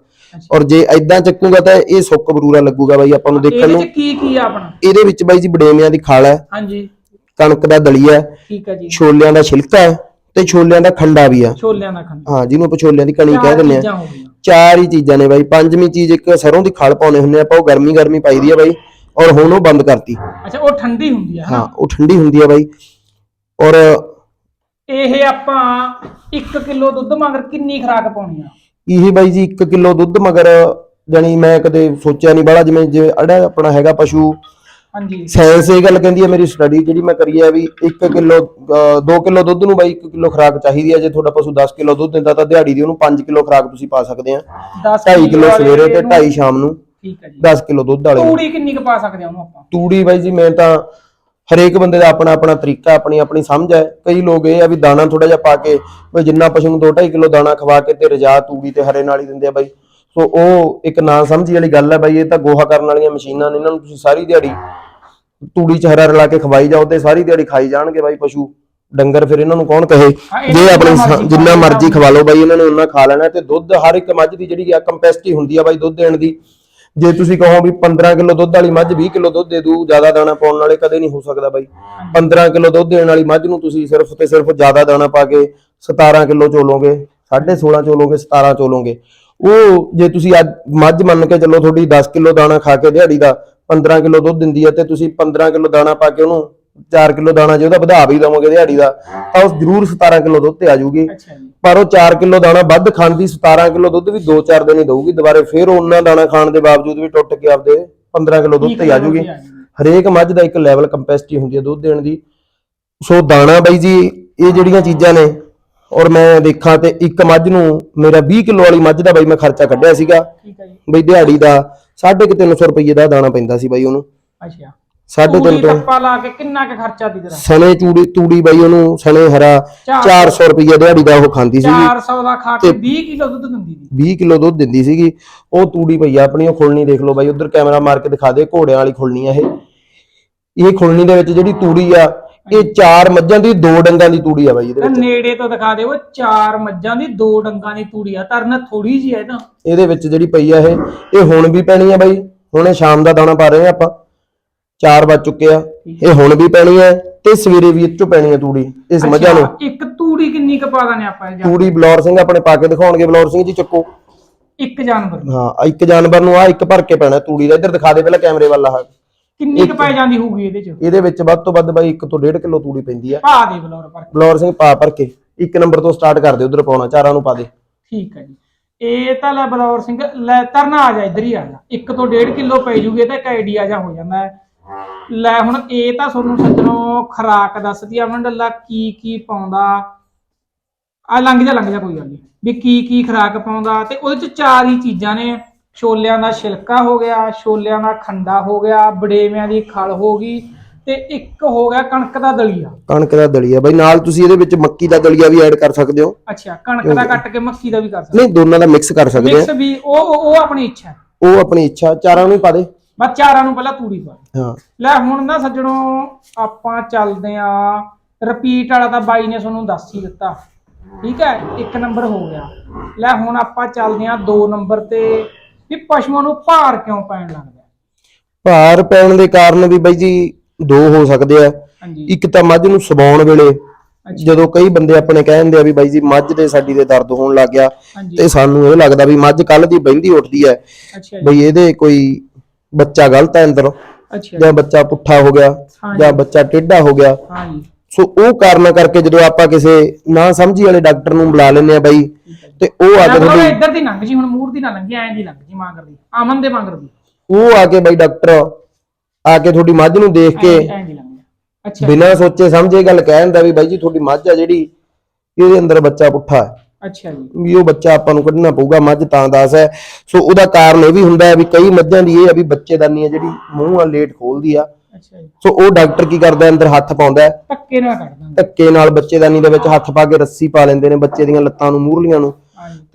S2: ਔਰ ਜੇ ਐਦਾਂ ਚੱਕੂਗਾ ਤਾਂ ਇਹ ਸੁੱਕ ਬਰੂਰਾ ਲੱਗੂਗਾ ਬਾਈ ਆਪਾਂ ਨੂੰ ਦੇਖਣ
S1: ਇਹਦੇ
S2: ਨੂੰ।
S1: 'ਚ ਕੀ ਕੀ ਆ ਆਪਣਾ?
S2: ਇਹਦੇ ਵਿੱਚ ਬਾਈ ਜੀ ਬੜੇਮਿਆਂ ਦੀ ਖਾਲ ਹੈ।
S1: ਹਾਂਜੀ।
S2: ਕਣਕ ਦਾ ਦਲੀਆ ਹੈ।
S1: ਠੀਕ ਹੈ ਜੀ।
S2: ਛੋਲਿਆਂ ਦਾ ਛਿਲਕਾ ਹੈ। ਤੇ ਛੋਲਿਆਂ ਦਾ ਖੰਡਾ ਵੀ ਆ।
S1: ਛੋਲਿਆਂ ਦਾ ਖੰਡ।
S2: ਹਾਂ ਜਿਹਨੂੰ ਆਪਾਂ ਛੋਲਿਆਂ ਦੀ ਕਣੀ ਕਹਿ ਦਿੰਦੇ ਆ। ਚਾਰ ਹੀ ਚੀਜ਼ਾਂ ਨੇ ਬਾਈ। ਪੰਜਵੀਂ ਚੀਜ਼ ਇੱਕ ਸਰੋਂ ਦੀ ਖਲ ਪਾਉਨੇ ਹੁੰਨੇ ਆਪਾਂ ਉਹ ਗਰਮੀ ਗਰਮੀ ਪਾਈਦੀ ਆ ਬਾਈ। ਔਰ ਹੁਣ ਉਹ ਬੰਦ ਕਰਤੀ।
S1: ਅੱਛਾ ਉਹ ਠੰਡੀ ਹੁੰਦੀ ਆ
S2: ਹਾਂ ਉਹ ਠੰਡੀ ਹੁੰਦੀ ਆ ਬਾਈ। ਔਰ
S1: ਇਹ ਆਪਾਂ 1 ਕਿਲੋ ਦੁੱਧ ਮਗਰ ਕਿੰਨੀ ਖਰਾਕ ਪਾਉਣੀ ਆ?
S2: ਇਹ ਬਾਈ ਜੀ 1 ਕਿਲੋ ਦੁੱਧ ਮਗਰ ਜਾਨੀ ਮੈਂ ਕਦੇ ਸੋਚਿਆ ਨਹੀਂ ਬਾਲਾ ਜਿਵੇਂ ਜਿਵੇਂ ਅੜਾ ਆਪਣਾ ਹੈਗਾ ਪਸ਼ੂ
S1: ਹਾਂਜੀ।
S2: ਸਾਇੰਸ ਇਹ ਗੱਲ ਕਹਿੰਦੀ ਹੈ ਮੇਰੀ ਸਟੱਡੀ ਜਿਹੜੀ ਮੈਂ ਕਰੀ ਹੈ ਵੀ 1 ਕਿਲੋ 2 ਕਿਲੋ ਦੁੱਧ ਨੂੰ ਬਾਈ 1 ਕਿਲੋ ਖੁਰਾਕ ਚਾਹੀਦੀ ਹੈ। ਜੇ ਤੁਹਾਡਾ ਪਸ਼ੂ 10 ਕਿਲੋ ਦੁੱਧ ਦਿੰਦਾ ਤਾਂ ਦਿਹਾੜੀ ਦੀ ਉਹਨੂੰ 5 ਕਿਲੋ ਖੁਰਾਕ ਤੁਸੀਂ ਪਾ ਸਕਦੇ ਆ।
S1: 10
S2: 2.5 ਕਿਲੋ ਸਵੇਰੇ ਤੇ
S1: ਨੂੰ-
S2: 2.5 ਸ਼ਾਮ ਨੂੰ
S1: ਠੀਕ ਹੈ ਜੀ।
S2: 10 ਕਿਲੋ ਦੁੱਧ ਵਾਲੇ।
S1: ਤੂੜੀ ਕਿੰਨੀ ਕੁ ਪਾ ਸਕਦੇ ਆ ਉਹਨੂੰ ਆਪਾਂ?
S2: ਤੂੜੀ ਬਾਈ ਜੀ ਮੈਂ ਤਾਂ ਹਰੇਕ ਬੰਦੇ ਦਾ ਆਪਣਾ ਆਪਣਾ ਤਰੀਕਾ ਆਪਣੀ ਆਪਣੀ ਸਮਝ ਹੈ। ਕਈ ਲੋਕ ਇਹ ਆ ਵੀ ਦਾਣਾ ਥੋੜਾ ਜਿਹਾ ਪਾ ਕੇ ਵੀ ਜਿੰਨਾ ਪਸ਼ੂ ਨੂੰ 2.5 ਕਿਲੋ ਦਾਣਾ ਖਵਾ ਕੇ ਤੇ ਰਜਾ ਤੂੜੀ ਤੇ ਹਰੇ ਨਾਲ ਹੀ ਦਿੰਦੇ ਆ ਬਾਈ। ਸੋ ਉਹ ਇੱਕ ਨਾ ਸਮਝੀ ਵਾਲੀ ਗੱਲ ਹੈ ਬਾਈ ਇਹ ਤਾਂ ਗੋਹਾ ਕਰਨ ਵਾਲੀਆਂ ਮਸ਼ੀਨਾਂ ਨੇ ਇਹਨਾਂ ਨੂੰ ਤੁਸੀਂ ਸਾਰੀ ਦਿਹਾੜੀ ਤੂੜੀ ਚ ਹਰਾ ਰਲਾ ਕੇ ਖਵਾਈ ਜਾਓ ਤੇ ਸਾਰੀ ਦਿਹਾੜੀ ਖਾਈ ਜਾਣਗੇ ਬਾਈ ਪਸ਼ੂ। ਡੰਗਰ ਫਿਰ ਇਹਨਾਂ ਨੂੰ ਕੌਣ ਕਹੇ? ਜੇ ਆਪਣੀ ਸ- ਜਿੰਨਾ ਮਰਜ਼ੀ। ਖਵਾ ਲਓ ਬਾਈ ਇਹਨਾਂ ਨੇ ਉਹਨਾਂ ਖਾ ਲੈਣਾ ਤੇ ਦੁੱਧ ਹਰ ਇੱਕ ਮੱਝ ਦੀ ਜਿਹੜੀ ਆ ਕੰਪੈਸਿਟੀ ਹੁੰਦੀ ਆ ਬਾਈ ਦੁੱਧ ਦੇਣ ਦੀ। ਜੇ ਤੁਸੀਂ ਕਹੋ ਵੀ 15 ਕਿਲੋ ਦੁੱਧ ਵਾਲੀ ਮੱਝ 20 ਕਿਲੋ ਦੁੱਧ ਦੇ ਦੂ ਜ਼ਿਆਦਾ ਦਾਣਾ ਪਾਉਣ ਵਾਲੇ ਕਦੇ ਨਹੀਂ ਹੋ ਸਕਦਾ ਬਾਈ। 15 ਕਿਲੋ ਦੁੱਧ ਦੇਣ ਵਾਲੀ ਮੱਝ ਨੂੰ ਤੁਸੀਂ ਸਿਰਫ ਤੇ ਸਿਰਫ ਜ਼ਿਆਦਾ ਦਾਣਾ ਪਾ ਕੇ 17 ਕਿਲੋ ਚੋਲੋਗੇ 16.5 ਚੋਲੋਗੇ 17 ਚੋਲੋਗੇ। ਉਹ ਜੇ ਤੁਸੀਂ ਅੱਜ ਮੱਝ ਮੰਨ ਕੇ ਚੱਲੋ ਤੁਹਾਡੀ 10 ਕਿਲੋ ਦਾਣਾ ਖਾ ਕੇ ਦਿਹਾੜੀ ਦਾ 15 ਕਿਲੋ ਦੁੱਧ ਦਿੰਦੀ ਹੈ ਤੇ ਤੁਸੀਂ 15 ਕਿਲੋ ਦਾਣਾ ਪਾ ਕੇ ਉਹਨੂੰ 4 ਕਿਲੋ ਦਾਣਾ ਜੇ ਉਹਦਾ ਵਧਾ ਵੀ ਦਵੋਗੇ ਦਿਹਾੜੀ ਦਾ ਤਾਂ ਉਹ ਜ਼ਰੂਰ 17 ਕਿਲੋ ਦੁੱਧ ਤੇ ਆ ਜਾਊਗੀ।
S1: ਅੱਛਾ ਜੀ।
S2: ਪਰ ਉਹ 4 ਕਿਲੋ ਦਾਣਾ ਵੱਧ ਖਾਣ ਦੀ 17 ਕਿਲੋ ਦੁੱਧ ਵੀ 2-4 ਦਿਨ ਹੀ ਦਊਗੀ ਦੁਬਾਰੇ ਫਿਰ ਉਹਨਾਂ ਦਾਣਾ ਖਾਣ ਦੇ ਬਾਵਜੂਦ ਵੀ ਟੁੱਟ ਕੇ ਆਪਦੇ 15 ਕਿਲੋ ਦੁੱਧ ਤੇ ਆ ਜਾਊਗੀ। ਹਰੇਕ ਮੱਝ ਦਾ ਇੱਕ ਲੈਵਲ ਕੰਪੈਸਿਟੀ ਹੁੰਦੀ ਹੈ ਦੁੱਧ ਦੇਣ ਦੀ। ਸੋ ਦਾਣਾ ਬਾਈ ਜੀ ਇਹ ਜਿਹੜੀਆਂ ਚੀਜ਼ਾਂ ਨੇ ਔਰ ਮੈਂ ਦੇਖਾਂ ਤੇ ਇੱਕ ਮੱਝ ਨੂੰ ਮੇਰਾ 20 ਕਿਲੋ ਵਾਲੀ ਮੱਝ ਦਾ ਬਾਈ ਮੈਂ ਖਰਚਾ ਕੱਢਿਆ ਸੀਗਾ।
S1: ਠੀਕ ਹੈ ਜੀ।
S2: ਬਈ ਦਿਹਾੜੀ ਦਾ 350 ਰੁਪਏ ਦਾ ਦਾਣਾ ਪੈਂਦਾ ਸੀ ਬਾਈ ਉਹਨੂੰ।
S1: ਅੱਛਾ।
S2: 3.5
S1: ਤੂੜੀ
S2: ਤੋਂ
S1: ਟੱਪਾ ਲਾ ਕੇ ਕਿੰਨਾ ਕੁ ਖਰਚਾ ਦੀ ਤੇਰਾ
S2: ਸਣੇ ਚੂੜੀ ਤੂੜੀ ਬਾਈ ਉਹਨੂੰ ਸਣੇ ਹਰਾ
S1: ਚਾਰ
S2: 400 ਰੁਪਏ ਦਿਹਾੜੀ ਦਾ ਉਹ ਖਾਂਦੀ ਸੀਗੀ।
S1: 400 ਦਾ ਖਾ ਕੇ 20 ਕਿਲੋ ਦੁੱਧ ਦਿੰਦੀ ਦੀ
S2: 20 ਕਿਲੋ ਦੁੱਧ ਦਿੰਦੀ ਸੀਗੀ। ਉਹ ਤੂੜੀ ਪਈ ਆ ਆਪਣੀ ਉਹ ਖੁਲਣੀ ਦੇਖ ਲਓ ਬਾਈ ਉਧਰ ਕੈਮਰਾ ਮਾਰ ਕੇ ਦਿਖਾ ਦੇ ਘੋੜਿਆਂ ਵਾਲੀ ਖੁਲਣੀ ਆ ਇਹ। ਇਹ ਖੁਲਣੀ ਦੇ ਵਿੱਚ ਜਿਹੜੀ ਤੂੜੀ ਆ ਇਹ ਚਾਰ ਮੱਝਾਂ ਦੀ ਦੋ ਡੰਗਾਂ ਦੀ ਤੂੜੀ ਆ ਬਾਈ ਇਹਦੇ
S1: ਤਾਂ
S2: ਵਿੱਚ।
S1: ਨੇੜੇ ਤੋਂ ਦਿਖਾ ਦੇ ਉਹ ਚਾਰ ਮੱਝਾਂ ਦੀ ਦੋ ਡੰਗਾਂ ਦੀ ਤੂੜੀ ਆ। ਤਰਨ ਥੋੜੀ ਜੀ ਹੈ ਨਾ
S2: ਇਹਦੇ ਵਿੱਚ ਜਿਹੜੀ ਪਈ ਆ ਇਹ ਇਹ ਹੁਣ ਵੀ ਪੈਣੀ ਆ ਬਾਈ। ਹੁਣੇ ਸ਼ਾਮ ਦਾ ਦਾਣਾ ਪਾ ਰਹੇ ਆ ਆਪਾਂ। 4 ਵੱਜ ਚੁੱਕੇ ਆ। ਇਹ ਹੁਣ ਵੀ ਪੈਣੀ ਆ ਤੇ ਸਵੇਰੇ ਵੀ ਇਹ ਚੋਂ ਪੈਣੀ ਆ ਤੂੜੀ ਇਸ ਮੱਝਾਂ ਨੂੰ।
S1: ਅੱਛਾ, ਇੱਕ ਤੂੜੀ ਕਿੰਨੀ ਕੁ ਪਾ ਦਾਨੇ ਆਪਾਂ ਇਹ ਜਾਂ
S2: ਤੂੜੀ ਬਲੌਰ ਸਿੰਘ ਆਪਣੇ ਪਾ ਕੇ ਦਿਖਾਉਣਗੇ ਬਲੌਰ ਸਿੰਘ ਜੀ ਚੱਕੋ।
S1: ਇੱਕ ਜਾਨਵਰ। ਨੂੰ।
S2: ਹਾਂ ਇੱਕ ਜਾਨਵਰ ਨੂੰ ਆ ਇੱਕ ਭਰ ਕੇ ਪੈਣਾ ਤੂੜੀ ਦਾ। ਇੱਧਰ ਦਿਖਾ ਦੇ ਪਹਿਲਾਂ ਕੈਮਰੇ ਵੱਲ ਆਹ।
S1: ਕਿੰਨੀ ਕੁ ਪੈ ਜਾਂਦੀ ਹੋਊਗੀ ਇਹਦੇ ਚ?
S2: ਇਹਦੇ ਵਿੱਚ ਵੱਧ ਤੋਂ ਵੱਧ ਬਾਈ 1 ਤੋਂ 1.5 ਕਿਲੋ ਤੂੜੀ ਪੈਂਦੀ ਆ।
S1: ਪਾ ਦੇ ਬਲੌਰ ਪਰ
S2: ਬਲੌਰ ਸਿੰਘ ਪਾ ਭਰ ਕੇ। ਇੱਕ ਨੰਬਰ ਤੋਂ ਸਟਾਰਟ ਕਰ ਦੇ ਉਧਰ ਪਾਉਣਾ ਚਾਰਾਂ ਨੂੰ ਪਾ ਦੇ।
S1: ਠੀਕ ਹੈ ਜੀ। ਇਹ ਤਾਂ ਲੈ ਬਲੌਰ ਸਿੰਘ ਲੈ ਤਰਨਾ ਆ ਜਾ ਇੱਧਰ ਹੀ ਆ ਜਾ। 1 ਤੋਂ 1.5 ਕਿਲੋ ਪੈ ਜੂਗੀ ਤਾਂ ਇੱਕ ਆਈਡੀਆ ਜਾ ਹੋ ਜਾਂਦਾ ਲੈ ਹੁਣ ਇਹ ਤਾਂ ਤੁਹਾਨੂੰ ਸੱਜਣੋ ਖਰਾਕ ਦੱਸਦੀ ਆ ਮਨ ਡੱਲਾ ਕੀ ਕੀ ਪਾਉਂਦਾ। ਆ ਲੰਘ ਜਾ ਲੰਘ ਜਾ ਕੋਈ ਗੱਲ ਨਹੀਂ। ਵੀ ਕੀ ਕੀ ਖਰਾਕ ਪਾਉਂਦਾ ਤੇ ਉਹਦੇ ਚ ਚਾਰ ਹੀ ਚੀਜ਼ਾਂ ਨੇ। ਛੋਲਿਆਂ ਦਾ ਛਿਲਕਾ ਹੋ ਗਿਆ ਛੋਲਿਆਂ ਦਾ ਖੰਡਾ ਹੋ ਗਿਆ ਬੜੇਵਿਆਂ ਦੀ ਖਲ ਹੋ ਗਈ ਤੇ ਇੱਕ ਹੋ ਗਿਆ ਕਣਕ ਦਾ ਦਲੀਆ।
S2: ਕਣਕ ਦਾ ਦਲੀਆ ਬਾਈ ਨਾਲ ਤੁਸੀਂ ਇਹਦੇ ਵਿੱਚ ਮੱਕੀ ਦਾ ਦਲੀਆ ਵੀ ਐਡ ਕਰ ਸਕਦੇ ਹੋ।
S1: ਅੱਛਾ ਕਣਕ ਦਾ ਕੱਟ ਕੇ ਮੱਕੀ ਦਾ ਵੀ ਕਰ ਸਕਦੇ
S2: ਨਹੀਂ ਦੋਨਾਂ ਦਾ ਮਿਕਸ ਕਰ ਸਕਦੇ
S1: ਮਿਕਸ ਵੀ ਉਹ ਉਹ ਆਪਣੀ ਇੱਛਾ ਹੈ।
S2: ਉਹ ਆਪਣੀ ਇੱਛਾ ਚਾਰਾਂ ਨੂੰ ਹੀ ਪਾ ਦੇ।
S1: ਬਸ ਚਾਰਾਂ ਨੂੰ ਪਹਿਲਾਂ ਤੂੜੀ ਪਾ ਦੇ।
S2: ਹਾਂ।
S1: ਲੈ ਹੁਣ ਨਾ ਸੱਜਣੋ ਆਪਾਂ ਚੱਲਦੇ ਆ ਰਿਪੀਟ ਵਾਲਾ ਤਾਂ ਬਾਈ ਨੇ ਤੁਹਾਨੂੰ ਦੱਸ ਹੀ ਦਿੱਤਾ। ਠੀਕ ਹੈ ਇੱਕ ਨੰਬਰ ਹੋ ਗਿਆ। ਲੈ ਹੁਣ ਆਪਾਂ ਚੱਲਦੇ ਆ ਦੋ ਨੰਬਰ ਤੇ। ਵੀ ਪਸ਼ੂਆਂ ਨੂੰ ਭਾਰ ਕਿਉਂ ਪੈਣ ਲੱਗਦਾ?
S2: ਭਾਰ ਪੈਣ ਦੇ ਕਾਰਨ ਵੀ ਬਾਈ ਜੀ ਦੋ ਹੋ ਸਕਦੇ ਆ।
S1: ਹਾਂਜੀ।
S2: ਇੱਕ ਤਾਂ ਮੱਝ ਨੂੰ ਸਵਾਉਣ ਵੇਲੇ ਜਦੋਂ ਕਈ ਬੰਦੇ ਆਪਣੇ ਕਹਿੰਦੇ ਆ ਵੀ ਬਾਈ ਜੀ ਮੱਝ ਦੇ ਸਾਡੀ ਦੇ ਦਰਦ ਹੋਣ ਲੱਗ ਗਿਆ
S1: ਹਾਂਜੀ।
S2: ਤੇ ਸਾਨੂੰ ਇਹ ਲੱਗਦਾ ਵੀ ਮੱਝ ਕੱਲ ਦੀ ਬਹਿੰਦੀ ਉੱਠਦੀ ਹੈ।
S1: ਅੱਛਾ ਜੀ।
S2: ਬਈ ਇਹਦੇ ਕੋਈ ਬੱਚਾ ਗਲਤ ਹੈ ਅੰਦਰ
S1: ਅੱਛਾ। ਜੀ
S2: ਜਾਂ ਬੱਚਾ ਪੁੱਠਾ ਹੋ ਗਿਆ
S1: ਹਾਂਜੀ।
S2: ਜਾਂ ਬੱਚਾ ਟੇਢਾ ਹੋ ਗਿਆ।
S1: ਹਾਂਜੀ।
S2: ਸੋ ਉਹ ਕਾਰਨ ਕਰਕੇ ਜਦੋਂ ਆਪਾਂ ਕਿਸੇ ਨਾ ਸਮਝੀ ਵਾਲੇ ਡਾਕਟਰ ਨੂੰ ਬੁਲਾ ਲੈਂਦੇ ਆ ਬਾਈ ਤੇ ਉਹ ਆ ਕੇ ਤੁਹਾਡੀ
S1: ਇੱਧਰ ਦੀ ਲੰਘ ਜੀ ਹੁਣ ਮੂਰ ਦੀ ਨਾ ਲੰਘੀ ਐਂ ਦੀ ਲੰਘ ਜੀ ਮਾਂਗਰ ਦੀ ਆਮਨ ਦੇ ਮਾਂਗਰ ਦੀ
S2: ਉਹ ਆ ਕੇ ਬਾਈ ਡਾਕਟਰ ਆ ਕੇ ਤੁਹਾਡੀ ਮੱਝ ਨੂੰ ਦੇਖ ਕੇ
S1: ਐਂ ਦੀ ਲੰਘ ਜਾ ਅੱਛਾ।
S2: ਬਿਨਾਂ ਸੋਚੇ ਸਮਝੇ ਗੱਲ ਕਹਿ ਦਿੰਦਾ ਵੀ ਬਾਈ ਜੀ ਤੁਹਾਡੀ ਮੱਝ ਆ ਜਿਹੜੀ ਇਹਦੇ ਅੰਦਰ ਬੱਚਾ ਪੁੱਠਾ ਹੈ।
S1: ਅੱਛਾ ਜੀ।
S2: ਵੀ ਉਹ ਬੱਚਾ ਆਪਾਂ ਨੂੰ ਕੱਢਣਾ ਪਊਗਾ ਮੱਝ ਤਾਂ ਦੱਸ ਹੈ। ਸੋ ਉਹਦਾ ਕਾਰਨ ਇਹ ਵੀ ਹੁੰਦਾ ਹੈ ਵੀ ਕਈ ਮੱਝਾਂ ਦੀ ਇਹ ਆ ਵੀ ਬੱਚੇਦਾਨੀ ਆ ਜਿਹੜੀ ਮੂੰਹ ਆ ਲੇਟ ਖੋਲਦੀ ਆ।
S1: ਅੱਛਾ ਜੀ।
S2: ਸੋ ਉਹ ਡਾਕਟਰ ਕੀ ਕਰਦਾ ਹੈ, ਅੰਦਰ ਹੱਥ ਪਾਉਂਦਾ ਹੈ।
S1: ਧੱਕੇ ਨਾਲ ਕੱਢ ਦਾਂਗੇ
S2: ਧੱਕੇ ਨਾਲ ਬੱਚੇਦਾਨੀ ਦੇ ਵਿੱਚ ਹੱਥ ਪਾ ਕੇ ਰੱਸੀ ਪਾ ਲੈਂਦੇ ਨੇ ਬੱਚੇ ਦੀਆਂ ਲੱਤਾਂ ਨੂੰ ਮੂਰਲੀਆਂ ਨੂੰ।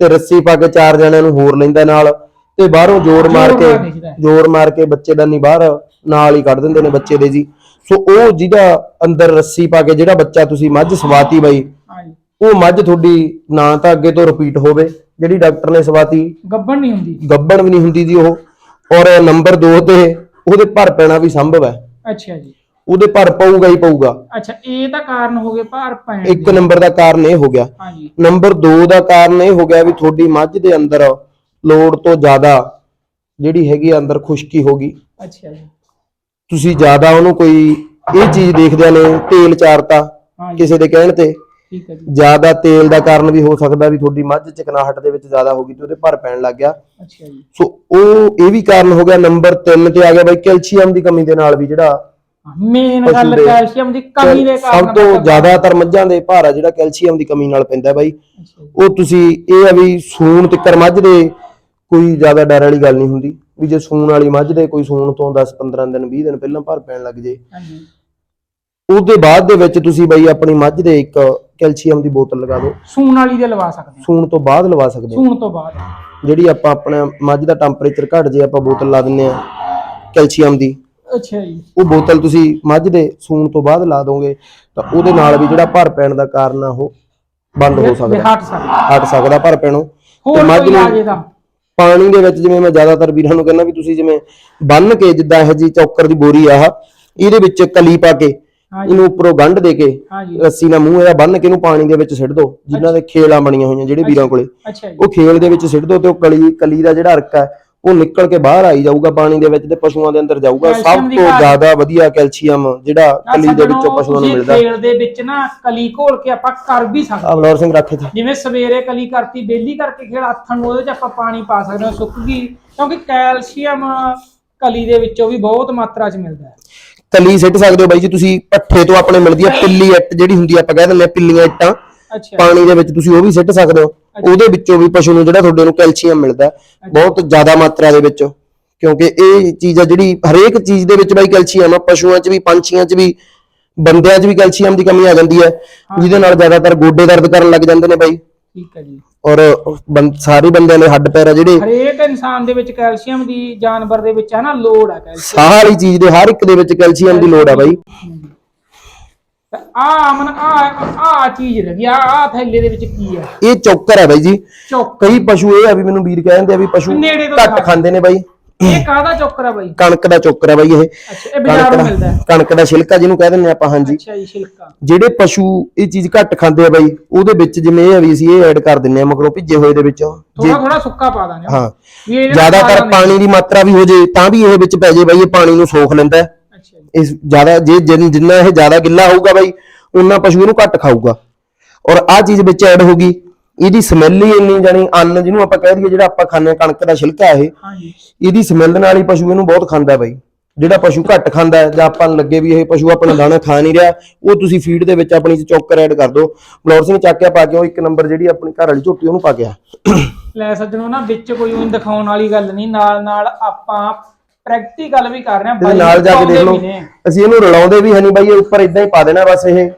S2: ਤੇ ਰੱਸੀ ਪਾ ਕੇ ਚਾਰ ਜਣਿਆਂ ਨੂੰ ਹੋਰ ਲੈਂਦਾ ਨਾਲ ਤੇ ਬਾਹਰੋਂ ਜ਼ੋਰ ਮਾਰ ਕੇ। ਜ਼ੋਰ ਮਾਰ ਕੇ ਬੱਚੇਦਾਨੀ ਬਾਹਰ ਨਾਲ ਹੀ ਕੱਢ ਦਿੰਦੇ ਨੇ ਬੱਚੇ ਦੇ ਜੀ। ਸੋ ਉਹ ਜਿਹਦਾ ਅੰਦਰ ਰੱਸੀ ਪਾ ਕੇ ਜਿਹੜਾ ਬੱਚਾ ਤੁਸੀਂ ਮੱਝ ਸਵਾਤੀ ਬਾਈ
S1: ਹਾਂਜੀ।
S2: ਉਹ ਮੱਝ ਤੁਹਾਡੀ ਨਾ ਤਾਂ ਅੱਗੇ ਤੋਂ ਰਿਪੀਟ ਹੋਵੇ ਜਿਹੜੀ ਡਾਕਟਰ ਨੇ ਸਵਾਤੀ।
S1: ਗੱਬਣ ਨਹੀਂ ਹੁੰਦੀ।
S2: ਗੱਬਣ ਵੀ ਨਹੀਂ ਹੁੰਦੀ ਜੀ ਉਹ। ਔਰ ਨੰਬਰ 2 ਤੇ ਉਹਦੇ ਭਰ ਪੈਣਾ ਵੀ ਸੰਭਵ ਹੈ।
S1: ਅੱਛਾ ਜੀ।
S2: ਉਹਦੇ ਭਰ ਪਊਗਾ ਹੀ ਪਊਗਾ।
S1: ਅੱਛਾ ਇਹ ਤਾਂ ਕਾਰਨ ਹੋ ਗਏ ਭਾਰ ਪੈਣ ਦੇ।
S2: ਇੱਕ ਨੰਬਰ ਦਾ ਕਾਰਨ ਇਹ ਹੋ ਗਿਆ।
S1: ਹਾਂਜੀ।
S2: ਨੰਬਰ 2 ਦਾ ਕਾਰਨ ਇਹ ਹੋ ਗਿਆ ਵੀ ਤੁਹਾਡੀ ਮੱਝ ਦੇ ਅੰਦਰ ਲੋੜ ਤੋਂ ਜ਼ਿਆਦਾ ਜਿਹੜੀ ਹੈਗੀ ਆ ਅੰਦਰ ਖੁਸ਼ਕੀ ਹੋ ਗਈ।
S1: ਅੱਛਾ ਜੀ।
S2: ਤੁਸੀਂ ਜ਼ਿਆਦਾ ਉਹਨੂੰ ਕੋਈ ਇਹ ਚੀਜ਼ ਦੇਖਦਿਆਂ ਨੇ ਤੇਲ ਚਾਰਤਾ
S1: ਹਾਂਜੀ।
S2: ਕਿਸੇ ਦੇ ਕਹਿਣ ਤੇ।
S1: ਠੀਕ ਹੈ ਜੀ।
S2: ਜ਼ਿਆਦਾ ਤੇਲ ਦਾ ਕਾਰਨ ਵੀ ਹੋ ਸਕਦਾ ਵੀ ਤੁਹਾਡੀ ਮੱਝ ਚਿਕਨਾਹਟ ਦੇ ਵਿੱਚ ਜ਼ਿਆਦਾ ਹੋ ਗਈ ਤੇ ਉਹਦੇ ਭਰ ਪੈਣ ਲੱਗ ਗਿਆ।
S1: ਅੱਛਾ ਜੀ।
S2: ਸੋ ਉਹ ਇਹ ਵੀ ਕਾਰਨ ਹੋ ਗਿਆ। ਨੰਬਰ 3 ਤੇ ਆ ਗਿਆ ਬਾਈ ਕੈਲਸ਼ੀਅਮ ਦੀ ਕਮੀ ਦੇ ਨਾਲ ਵੀ ਜਿਹੜਾ
S1: ਮੇਨ
S2: ਪਸ਼ੂ
S1: ਗੱਲ
S2: ਦੇ-
S1: ਕੈਲਸ਼ੀਅਮ ਦੀ ਕਮੀ ਦੇ ਕਾਰਨ
S2: ਸਭ ਤੋਂ ਜ਼ਿਆਦਾਤਰ ਮੱਝਾਂ ਦੇ ਭਾਰ ਆ ਜਿਹੜਾ ਕੈਲਸ਼ੀਅਮ ਦੀ ਕਮੀ ਨਾਲ ਪੈਂਦਾ ਬਾਈ। ਉਹ ਤੁਸੀਂ ਇਹ ਆ ਵੀ ਸੂਣ ਤਿੱਕਰ ਮੱਝ ਦੇ ਕੋਈ ਜ਼ਿਆਦਾ ਡਰ ਵਾਲੀ ਗੱਲ ਨਹੀਂ ਹੁੰਦੀ ਵੀ ਜੇ ਸੂਣ ਵਾਲੀ ਮੱਝ ਦੇ ਕੋਈ ਸੂਣ ਤੋਂ 10 15 ਦਿਨ 20 ਦਿਨ ਪਹਿਲਾਂ ਭਰ ਪੈਣ ਲੱਗ ਜੇ।
S1: ਹਾਂਜੀ।
S2: ਉਹਦੇ ਬਾਅਦ ਦੇ ਵਿੱਚ ਤੁਸੀਂ ਬਾਈ ਆਪਣੀ ਮੱਝ ਦੇ ਇੱਕ ਕੈਲਸ਼ੀਅਮ ਦੀ ਬੋਤਲ ਲਗਾ ਦਿਓ।
S1: ਸੂਣ ਵਾਲੀ ਦੇ ਲਵਾ ਸਕਦੇ ਹਾਂ।
S2: ਸੂਣ ਤੋਂ ਬਾਅਦ ਲਵਾ ਸਕਦੇ ਹੋ।
S1: ਸੂਣ ਤੋਂ ਬਾਅਦ।
S2: ਜਿਹੜੀ ਆਪਾਂ ਆਪਣਾ ਮੱਝ ਦਾ ਟੈਂਪਰੇਚਰ ਘਟ ਜੇ ਆਪਾਂ ਬੋਤਲ ਲਾ ਦਿੰਨੇ ਆ ਕੈਲਸ਼ੀਅਮ ਦੀ।
S1: ਅੱਛਾ ਜੀ।
S2: ਉਹ ਬੋਤਲ ਤੁਸੀਂ ਮੱਝ ਦੇ ਸੂਣ ਤੋਂ ਬਾਅਦ ਲਾ ਦੋਗੇ ਤਾਂ ਉਹਦੇ ਨਾਲ ਵੀ ਜਿਹੜਾ ਭਰ ਪੈਣ ਦਾ ਕਾਰਨ ਆ ਉਹ ਬੰਦ ਹੋ ਸਕਦਾ।
S1: ਹਟ ਸਕਦਾ।
S2: ਹਟ ਸਕਦਾ ਭਰ ਪੈਣੋਂ। ਤੇ ਮੱਝ ਨੂੰ ਪਾਣੀ ਦੇ ਵਿੱਚ ਜਿਵੇਂ ਮੈਂ ਜ਼ਿਆਦਾਤਰ ਵੀਰਾਂ ਨੂੰ ਕਹਿੰਦਾ ਵੀ ਤੁਸੀਂ ਜਿਵੇਂ ਬੰਨ ਕੇ ਜਿੱਦਾਂ ਇਹ ਜੀ ਚੌਕਰ ਦੀ ਬੋਰੀ ਆ ਆਹ, ਇਹਦੇ ਵਿੱਚ ਕਲੀ ਪਾ ਕੇ ਇਹਨੂੰ ਉੱਪਰੋਂ ਗੰਢ ਦੇ ਕੇ ਰੱਸੀ ਨਾਲ ਮੂੰਹ ਇਹਦਾ ਬੰਨ ਕੇ ਇਹਨੂੰ ਪਾਣੀ ਦੇ ਵਿੱਚ ਸਿੱਟ ਦਿਓ ਜਿਨ੍ਹਾਂ ਦੇ ਖੇਲਾਂ ਬਣੀਆਂ ਹੋਈਆਂ ਜਿਹੜੇ ਵੀਰਾਂ ਕੋਲੇ। ਉਹ ਖੇਲ ਦੇ ਵਿੱਚ ਸਿੱਟ ਦਿਓ ਤੇ ਉਹ ਕਲੀ ਕਲੀ ਦਾ ਜਿਹੜਾ ਅਰਕਾ ਹੈ ਉਹ ਨਿਕਲ ਕੇ ਬਾਹਰ ਆਈ ਜਾਊਗਾ ਪਾਣੀ ਦੇ ਵਿੱਚ ਤੇ ਪਸ਼ੂਆਂ ਦੇ ਅੰਦਰ ਜਾਊਗਾ। ਸਭ ਤੋਂ। ਜ਼ਿਆਦਾ ਵਧੀਆ ਕੈਲਸ਼ੀਅਮ ਜਿਹੜਾ ਕਲੀ ਦੇ ਵਿੱਚੋਂ ਪਸ਼ੂਆਂ ਨੂੰ ਮਿਲਦਾ।
S1: ਖੇਲ ਦੇ ਵਿੱਚ ਨਾ ਕਲੀ ਘੋਲ ਕੇ ਆਪਾਂ ਕਰ ਵੀ ਸਕਦੇ
S2: ਆ ਬਲੌਰ ਸਿੰਘ ਰੱਖੇ ਥਾ
S1: ਜਿਵੇਂ ਸਵੇਰੇ ਕਲੀ ਕਰਤੀ ਬੇਲੀ ਕਰਕੇ ਖੇਲ ਆਥਣ ਨੂੰ ਉਹਦੇ ਚ ਆਪਾਂ ਪਾਣੀ ਪਾ ਸਕਦੇ ਹਾਂ ਸੁੱਕ ਗਈ। ਕਿਉਂਕਿ ਕੈਲਸ਼ੀਅਮ ਕਲੀ ਦੇ ਵਿੱਚੋਂ ਵੀ ਬਹੁਤ ਮਾਤਰਾ ਚ ਮਿਲਦਾ ਹੈ।
S2: ਕਲੀ ਸਿੱਟ ਸਕਦੇ ਹੋ ਬਾਈ ਜੀ ਤੁਸੀਂ ਪੱਠੇ ਤੋਂ ਆਪਣੇ ਮਿਲਦੀ ਹੈ ਪਿੱਲੀ ਇੱਟ ਜਿਹੜੀ ਹੁੰਦੀ ਆ ਆਪਾਂ ਕਹਿ ਦਿੰਦੇ ਆ ਪਿੱਲੀਆਂ ਇੱਟਾਂ।
S1: ਅੱਛਾ।
S2: ਪਾਣੀ ਦੇ ਵਿੱਚ ਤੁਸੀਂ ਉਹ ਵੀ ਸਿੱਟ ਸਕਦੇ ਹੋ। ਉਹਦੇ ਵਿੱਚੋਂ ਵੀ ਪਸ਼ੂ ਨੂੰ ਜਿਹੜਾ ਤੁਹਾਡੇ ਨੂੰ ਕੈਲਸ਼ੀਅਮ ਮਿਲਦਾ ਬਹੁਤ ਜ਼ਿਆਦਾ ਮਾਤਰਾ ਦੇ ਵਿੱਚ। ਕਿਉਂਕਿ ਇਹ ਚੀਜ਼ ਆ ਜਿਹੜੀ ਹਰੇਕ ਚੀਜ਼ ਦੇ ਵਿੱਚ ਬਾਈ ਕੈਲਸ਼ੀਅਮ ਆ ਪਸ਼ੂਆਂ 'ਚ ਵੀ ਪੰਛੀਆਂ 'ਚ ਵੀ ਬੰਦਿਆਂ 'ਚ ਵੀ ਕੈਲਸ਼ੀਅਮ ਦੀ ਕਮੀ ਆ ਜਾਂਦੀ ਹੈ। ਜਿਹਦੇ ਨਾਲ ਜ਼ਿਆਦਾਤਰ ਗੋਡੇ ਦਰਦ ਕਰਨ ਲੱਗ ਜਾਂਦੇ ਨੇ ਬਾਈ।
S1: ਠੀਕ ਹੈ ਜੀ।
S2: ਔਰ ਸਾਰੇ ਬੰਦਿਆਂ ਦੇ ਹੱਡ ਪੈਰ ਆ ਜਿਹੜੇ
S1: ਹਰੇਕ ਇਨਸਾਨ ਦੇ ਵਿੱਚ ਕੈਲਸ਼ੀਅਮ ਦੀ ਜਾਨਵਰ ਦੇ ਵਿੱਚ ਹੈ ਨਾ ਲੋੜ ਹੈ ਕੈਲਸ਼ੀਅਮ
S2: ਵਾਲੀ ਚੀਜ਼ ਦੇ ਹਰ ਇੱਕ ਦੇ ਵਿੱਚ ਕੈਲਸ਼ੀਅਮ ਦੀ ਲੋੜ ਆ ਬਾਈ।
S1: ਆ ਅਮਨ ਆ ਆ ਚੀਜ਼ ਲੱਗੀ ਆ ਆ ਥੈਲੇ ਦੇ ਵਿੱਚ ਕੀ ਹੈ
S2: ਇਹ ਚੌਕਰ ਹੈ ਬਾਈ ਜੀ।
S1: ਚੌਕ
S2: ਕਈ ਪਸ਼ੂ ਇਹ ਆ ਵੀ ਮੈਨੂੰ ਵੀਰ ਕਹਿੰਦੇ ਆ ਵੀ ਪਸ਼ੂ
S1: ਨੇੜੇ ਤੋਂ
S2: ਘੱਟ
S1: ਦਿਖਾ।
S2: ਖਾਂਦੇ ਨੇ ਬਾਈ।
S1: ਇਹ ਕਾਹਦਾ ਚੋਕਰ ਆ ਬਾਈ?
S2: ਕਣਕ ਦਾ ਚੌਕਰ ਹੈ ਬਾਈ ਇਹ।
S1: ਅੱਛਾ ਇਹ ਬਾਜ਼ਾਰੋਂ
S2: ਕਣਕ
S1: ਮਿਲਦਾ
S2: ਦਾ
S1: ਹੈ।
S2: ਕਣਕ ਦਾ ਛਿਲਕਾ ਜਿਹਨੂੰ ਕਹਿ ਦਿੰਦੇ ਆਪਾਂ ਹਾਂਜੀ।
S1: ਅੱਛਾ ਜੀ ਛਿਲਕਾ।
S2: ਜਿਹੜੇ ਪਸ਼ੂ ਇਹ ਚੀਜ਼ ਘੱਟ ਖਾਂਦੇ ਆ ਬਾਈ ਉਹਦੇ ਵਿੱਚ ਜਿਵੇਂ ਇਹ ਆ ਵੀ ਅਸੀਂ ਇਹ ਐਡ ਕਰ ਦਿੰਨੇ ਆ ਮਗਰੋਂ ਭਿੱਜੇ ਹੋਏ ਦੇ ਵਿੱਚ। ਜੇ
S1: ਥੋੜਾ ਥੋੜਾ ਸੁੱਕਾ ਪਾ ਦਾਂਗੇ।
S2: ਹਾਂ।
S1: ਵੀ ਇਹਦੇ ਨਾਲ
S2: ਜ਼ਿਆਦਾਤਰ
S1: ਖਾਣਾ
S2: ਪਾਣੀ ਦੀ ਮਾਤਰਾ ਵੀ ਹੋ ਜੇ ਤਾਂ ਵੀ ਇਹ ਵਿੱਚ ਪੈ ਜੇ ਬਾਈ ਇਹ ਪਾਣੀ ਨੂੰ ਸੋਖ ਲੈਂਦਾ ਹੈ। ਇਸ ਜ਼ਿਆਦਾ ਜੇ ਜਿੰਨ- ਜਿੰਨਾ ਇਹ ਜ਼ਿਆਦਾ ਗਿੱਲਾ ਹੋਊਗਾ ਬਾਈ ਉਨਾ ਪਸ਼ੂ ਇਹਨੂੰ ਘੱਟ ਖਾਊਗਾ। ਔਰ ਆਹ ਚੀਜ਼ ਵਿੱਚ ਐਡ ਹੋਗੀ ਇਹਦੀ ਸਮੈਲ ਹੀ ਇੰਨੀ ਜਾਨੀ ਅੰਨ ਜਿਹਨੂੰ ਆਪਾਂ ਕਹਿ ਦਈਏ ਜਿਹੜਾ ਆਪਾਂ ਖਾਂਦੇ ਹਾਂ ਕਣਕ ਦਾ ਛਿਲਕਾ ਇਹ।
S1: ਹਾਂਜੀ।
S2: ਇਹਦੀ ਸਮੈਲ ਨਾਲ ਹੀ ਪਸ਼ੂ ਇਹਨੂੰ ਬਹੁਤ ਖਾਂਦਾ ਬਾਈ। ਜਿਹੜਾ ਪਸ਼ੂ ਘੱਟ ਖਾਂਦਾ ਹੈ ਜਾਂ ਆਪਾਂ ਨੂੰ ਲੱਗੇ ਵੀ ਇਹ ਪਸ਼ੂ ਆਪਣਾ ਦਾਣਾ ਖਾ ਨਹੀਂ ਰਿਹਾ ਉਹ ਤੁਸੀਂ ਫੀਡ ਦੇ ਵਿੱਚ ਆਪਣੀ ਚੌਕਰ ਐਡ ਕਰ ਦਿਓ। ਬਲੌਰ ਸਿੰਘ ਚੱਕ ਕੇ ਪਾ ਕੇ ਉਹ ਇੱਕ ਨੰਬਰ ਜਿਹੜੀ ਆਪਣੀ ਘਰ ਵਾਲੀ ਝੋਟੀ ਉਹਨੂੰ ਪਾ ਕੇ ਆ
S1: ਲੈ ਸੱਜਣੋ ਨਾ ਵਿੱਚ ਕੋਈ ਊਂ ਦਿਖਾਉਣ ਵਾਲੀ ਗੱਲ ਨਹੀਂ ਨਾਲ ਨਾਲ ਆਪਾਂ ਪ੍ਰੈਕਟੀਕਲ ਵੀ ਕਰ ਰਹੇ ਹਾਂ
S2: ਤੇ ਨਾਲ ਜਾ ਕੇ ਦੇਖ ਲਓ। ਅਸੀਂ ਇਹਨੂੰ ਰਲਾਉਂਦੇ ਵੀ ਹਨੀ ਬਾਈ ਇਹ ਉੱਪਰ ਇਦਾਂ ਹੀ ਪਾ ਦੇਣਾ ਬਸ ਇਹ।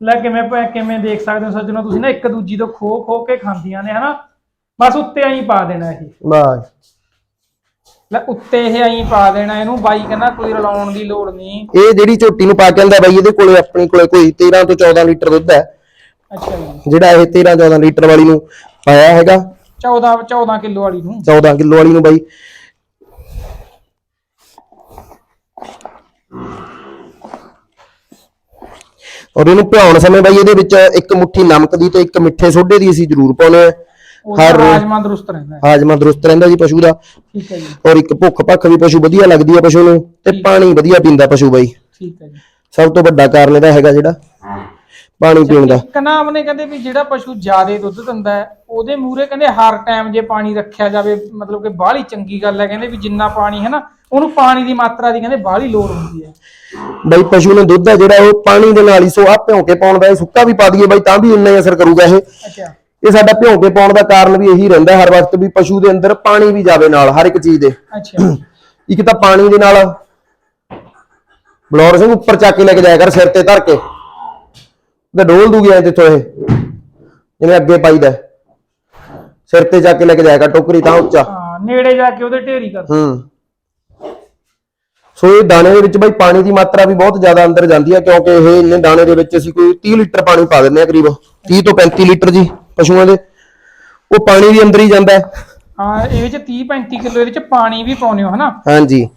S1: ਲੈ ਕਿਵੇਂ ਪ- ਕਿਵੇਂ ਦੇਖ ਸਕਦੇ ਹੋ ਸੱਜਣੋ ਤੁਸੀਂ ਨਾ ਇੱਕ ਦੂਜੀ ਤੋਂ ਖੋ ਖੋ ਕੇ ਖਾਂਦੀਆਂ ਨੇ ਹਨਾ? ਬਸ ਉੱਤੇ ਐਂ ਪਾ ਦੇਣਾ ਇਹ।
S2: ਬਾਈ
S1: ਲੈ ਉੱਤੇ ਇਹ ਐਂ ਪਾ ਦੇਣਾ ਇਹਨੂੰ ਬਾਈ ਕਹਿੰਦਾ ਕੋਈ ਰਲਾਉਣ ਦੀ ਲੋੜ ਨਹੀਂ।
S2: ਇਹ ਜਿਹੜੀ ਝੋਟੀ ਨੂੰ ਪਾ ਕੇ ਆਂਦਾ ਬਾਈ ਇਹਦੇ ਕੋਲੇ ਆਪਣੀ ਕੋਲੇ ਕੋਈ 13 ਤੋਂ 14 ਲੀਟਰ ਦੁੱਧ ਹੈ।
S1: ਅੱਛਾ ਜੀ।
S2: ਜਿਹੜਾ ਇਹ 13 14 ਲੀਟਰ ਵਾਲੀ ਨੂੰ ਪਾਇਆ ਹੈਗਾ।
S1: 14 14 ਕਿਲੋ ਵਾਲੀ ਨੂੰ।
S2: 14 ਕਿਲੋ ਵਾਲੀ ਨੂੰ ਬਾਈ। ਔਰ ਇਹਨੂੰ ਭਿਆਉਣ ਸਮੇਂ ਬਾਈ ਇਹਦੇ ਵਿੱਚ ਇੱਕ ਮੁੱਠੀ ਨਮਕ ਦੀ ਤੇ ਇੱਕ ਮਿੱਠੇ ਸੋਡੇ ਦੀ ਅਸੀਂ ਜ਼ਰੂਰ ਪਾਉਨੇ ਆ। ਹਰ ਰੋਜ਼
S1: ਰਾਜਮਾ ਦਰੁਸਤ ਰਹਿੰਦਾ ਹੈ।
S2: ਹਾਜਮਾ ਦਰੁਸਤ ਰਹਿੰਦਾ ਜੀ ਪਸ਼ੂ ਦਾ।
S1: ਠੀਕ ਹੈ ਜੀ।
S2: ਔਰ ਇੱਕ ਭੁੱਖ ਭੱਖ ਵੀ ਪਸ਼ੂ ਵਧੀਆ ਲੱਗਦੀ ਹੈ ਪਸ਼ੂ ਨੂੰ ਤੇ ਪਾਣੀ ਵਧੀਆ ਪੀਂਦਾ ਪਸ਼ੂ ਬਾਈ।
S1: ਠੀਕ ਹੈ ਜੀ।
S2: ਸਭ ਤੋਂ ਵੱਡਾ ਕਾਰਨ ਇਹਦਾ ਹੈਗਾ ਜਿਹੜਾ ਪਾਣੀ ਪੀਣ ਦਾ।
S1: ਇੱਕ ਨਾਮ ਨੇ ਕਹਿੰਦੇ ਵੀ ਜਿਹੜਾ ਪਸ਼ੂ ਜ਼ਿਆਦੇ ਦੁੱਧ ਦਿੰਦਾ ਹੈ ਉਹਦੇ ਮੂਰੇ ਕਹਿੰਦੇ ਹਰ ਟਾਈਮ ਜੇ ਪਾਣੀ ਰੱਖਿਆ ਜਾਵੇ ਮਤਲਬ ਕਿ ਬਾਹਲੀ ਚੰਗੀ ਗੱਲ ਹੈ ਕਹਿੰਦੇ ਵੀ ਜਿੰਨਾ ਪਾਣੀ ਹੈ ਨਾ ਉਹਨੂੰ ਪਾਣੀ ਦੀ ਮਾਤਰਾ ਦੀ ਕਹਿੰਦੇ ਬਾਹਲੀ ਲੋੜ ਹੁੰਦੀ ਹੈ।
S2: ਬਾਈ ਪਸ਼ੂ ਨੂੰ ਦੁੱਧ ਹੈ ਜਿਹੜਾ ਉਹ ਪਾਣੀ ਦੇ ਨਾਲ ਹੀ ਸੋ ਆ ਭਿਉਂ ਕੇ ਪਾਉਣ ਦਾ ਸੁੱਕਾ ਵੀ ਪਾ ਦਈਏ ਬਾਈ ਤਾਂ ਵੀ ਇੰਨਾ ਹੀ ਅਸਰ ਕਰੂਗਾ ਇਹ।
S1: ਅੱਛਾ।
S2: ਇਹ ਸਾਡਾ ਭਿਉਂ ਕੇ ਪਾਉਣ ਦਾ ਕਾਰਨ ਵੀ ਇਹੀ ਰਹਿੰਦਾ ਹਰ ਵਕਤ ਵੀ ਪਸ਼ੂ ਦੇ ਅੰਦਰ ਪਾਣੀ ਵੀ ਜਾਵੇ ਨਾਲ ਹਰ ਇੱਕ ਚੀਜ਼ ਦੇ।
S1: ਅੱਛਾ।
S2: ਇੱਕ ਤਾਂ ਪਾਣੀ ਦੇ ਨਾਲ ਬਲੌਰ ਸਿੰਘ ਉੱਪਰ ਚੱਕ ਕੇ ਲੈ ਕੇ ਜਾਇਆ ਕਰ ਸਿਰ ਤੇ ਧਰ ਕੇ। ਤੇ ਡੋਲ ਦੂਗੀ ਐ ਜਿੱਥੋਂ ਇਹ। ਜਿਵੇਂ ਅੱਗੇ ਪਾਈਦਾ। ਸਿਰ ਤੇ ਚੱਕ ਕੇ ਲੈ ਕੇ ਕਰ ਟੋਕਰੀ ਤਾਂ ਉੱਚਾ।
S1: ਹਾਂ ਨੇੜੇ ਜਾ ਕੇ ਉਹਦੇ ਢੇਰੀ ਕਰ।
S2: ਹੂੰ। ਸੋ ਇਹ ਦਾਣੇ ਦੇ ਵਿੱਚ ਬਾਈ ਪਾਣੀ ਦੀ ਮਾਤਰਾ ਵੀ ਬਹੁਤ ਜ਼ਿਆਦਾ ਅੰਦਰ ਜਾਂਦੀ ਹੈ ਕਿਉਂਕਿ ਇਹ ਇੰਨੇ ਦਾਣੇ ਦੇ ਵਿੱਚ ਅਸੀਂ ਕੋਈ 30 ਲੀਟਰ ਪਾਣੀ ਪਾ ਦਿੰਦੇ ਆ ਕਰੀਬ। 30 ਤੋਂ 35 ਲੀਟਰ ਜੀ ਪਸ਼ੂਆਂ ਦੇ। ਉਹ ਪਾਣੀ ਵੀ ਅੰਦਰ ਹੀ ਜਾਂਦਾ ਹੈ।
S1: ਹਾਂ ਇਹ ਵਿੱਚ 30 35 ਕਿਲੋ ਇਹਦੇ ਵਿੱਚ ਪਾਣੀ ਵੀ ਪਾਉਨੇ ਹੋ ਹਨਾ?
S2: ਹਾਂਜੀ।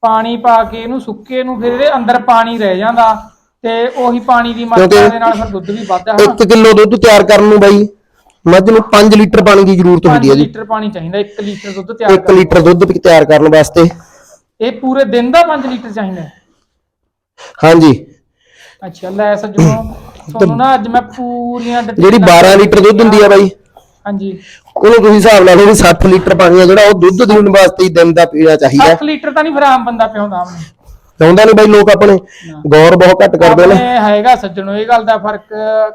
S1: ਪਾਣੀ ਪਾ ਕੇ ਇਹਨੂੰ ਸੁੱਕੇ ਨੂੰ ਫਿਰ ਇਹਦੇ ਅੰਦਰ ਪਾਣੀ ਰਹਿ ਜਾਂਦਾ। ਤੇ ਉਹੀ ਪਾਣੀ ਦੀ ਮਾਤਰਾ ਦੇ ਨਾਲ ਫਿਰ ਦੁੱਧ ਵੀ ਵੱਧਦਾ ਹਨਾ
S2: 1 ਕਿਲੋ ਦੁੱਧ ਤਿਆਰ ਕਰਨ ਨੂੰ ਬਾਈ ਮੱਝ ਨੂੰ 5 ਲੀਟਰ ਪਾਣੀ ਦੀ ਜ਼ਰੂਰਤ
S1: 5
S2: ਹੁੰਦੀ ਹੈ ਜੀ।
S1: ਲੀਟਰ ਪਾਣੀ ਚਾਹੀਦਾ 1 ਲੀਟਰ ਦੁੱਧ ਤਿਆਰ
S2: 1 ਲੀਟਰ ਦੁੱਧ ਵੀ ਤਿਆਰ ਕਰਨ ਵਾਸਤੇ।
S1: ਇਹ ਪੂਰੇ ਦਿਨ ਦਾ 5 ਲੀਟਰ ਚਾਹੀਦਾ ਹੈ?
S2: ਹਾਂਜੀ।
S1: ਅੱਛਾ ਲੈ ਸੱਜਣੋ [coughs] ਤੁਹਾਨੂੰ ਨਾ ਅੱਜ ਮੈਂ ਪੂਰੀਆਂ
S2: ਜਿਹੜੀ 12 ਲੀਟਰ ਦੁੱਧ ਹੁੰਦੀ ਆ ਬਾਈ
S1: ਹਾਂਜੀ।
S2: ਉਹਨੂੰ ਤੁਸੀਂ ਹਿਸਾਬ ਲਾ ਲਓ ਵੀ 60 ਲੀਟਰ ਪਾਣੀ ਆ ਜਿਹੜਾ ਉਹ ਦੁੱਧ ਦੇਣ ਵਾਸਤੇ ਹੀ ਦਿਨ ਦਾ ਪੀਣਾ ਚਾਹੀਦਾ।
S1: 7 ਲੀਟਰ ਤਾਂ ਨਹੀਂ ਫਿਰ ਆਮ ਬੰਦਾ ਆਮਨੇ
S2: ਚਾਹੁੰਦਾ ਨਹੀਂ ਬਾਈ ਲੋਕ ਆਪਣੇ ਗੌਰ ਬਹੁਤ ਘੱਟ ਕਰਦੇ ਨੇ।
S1: ਆਪਣੇ ਹੈਗਾ ਸੱਜਣੋ ਇਹ ਗੱਲ ਦਾ ਫ਼ਰਕ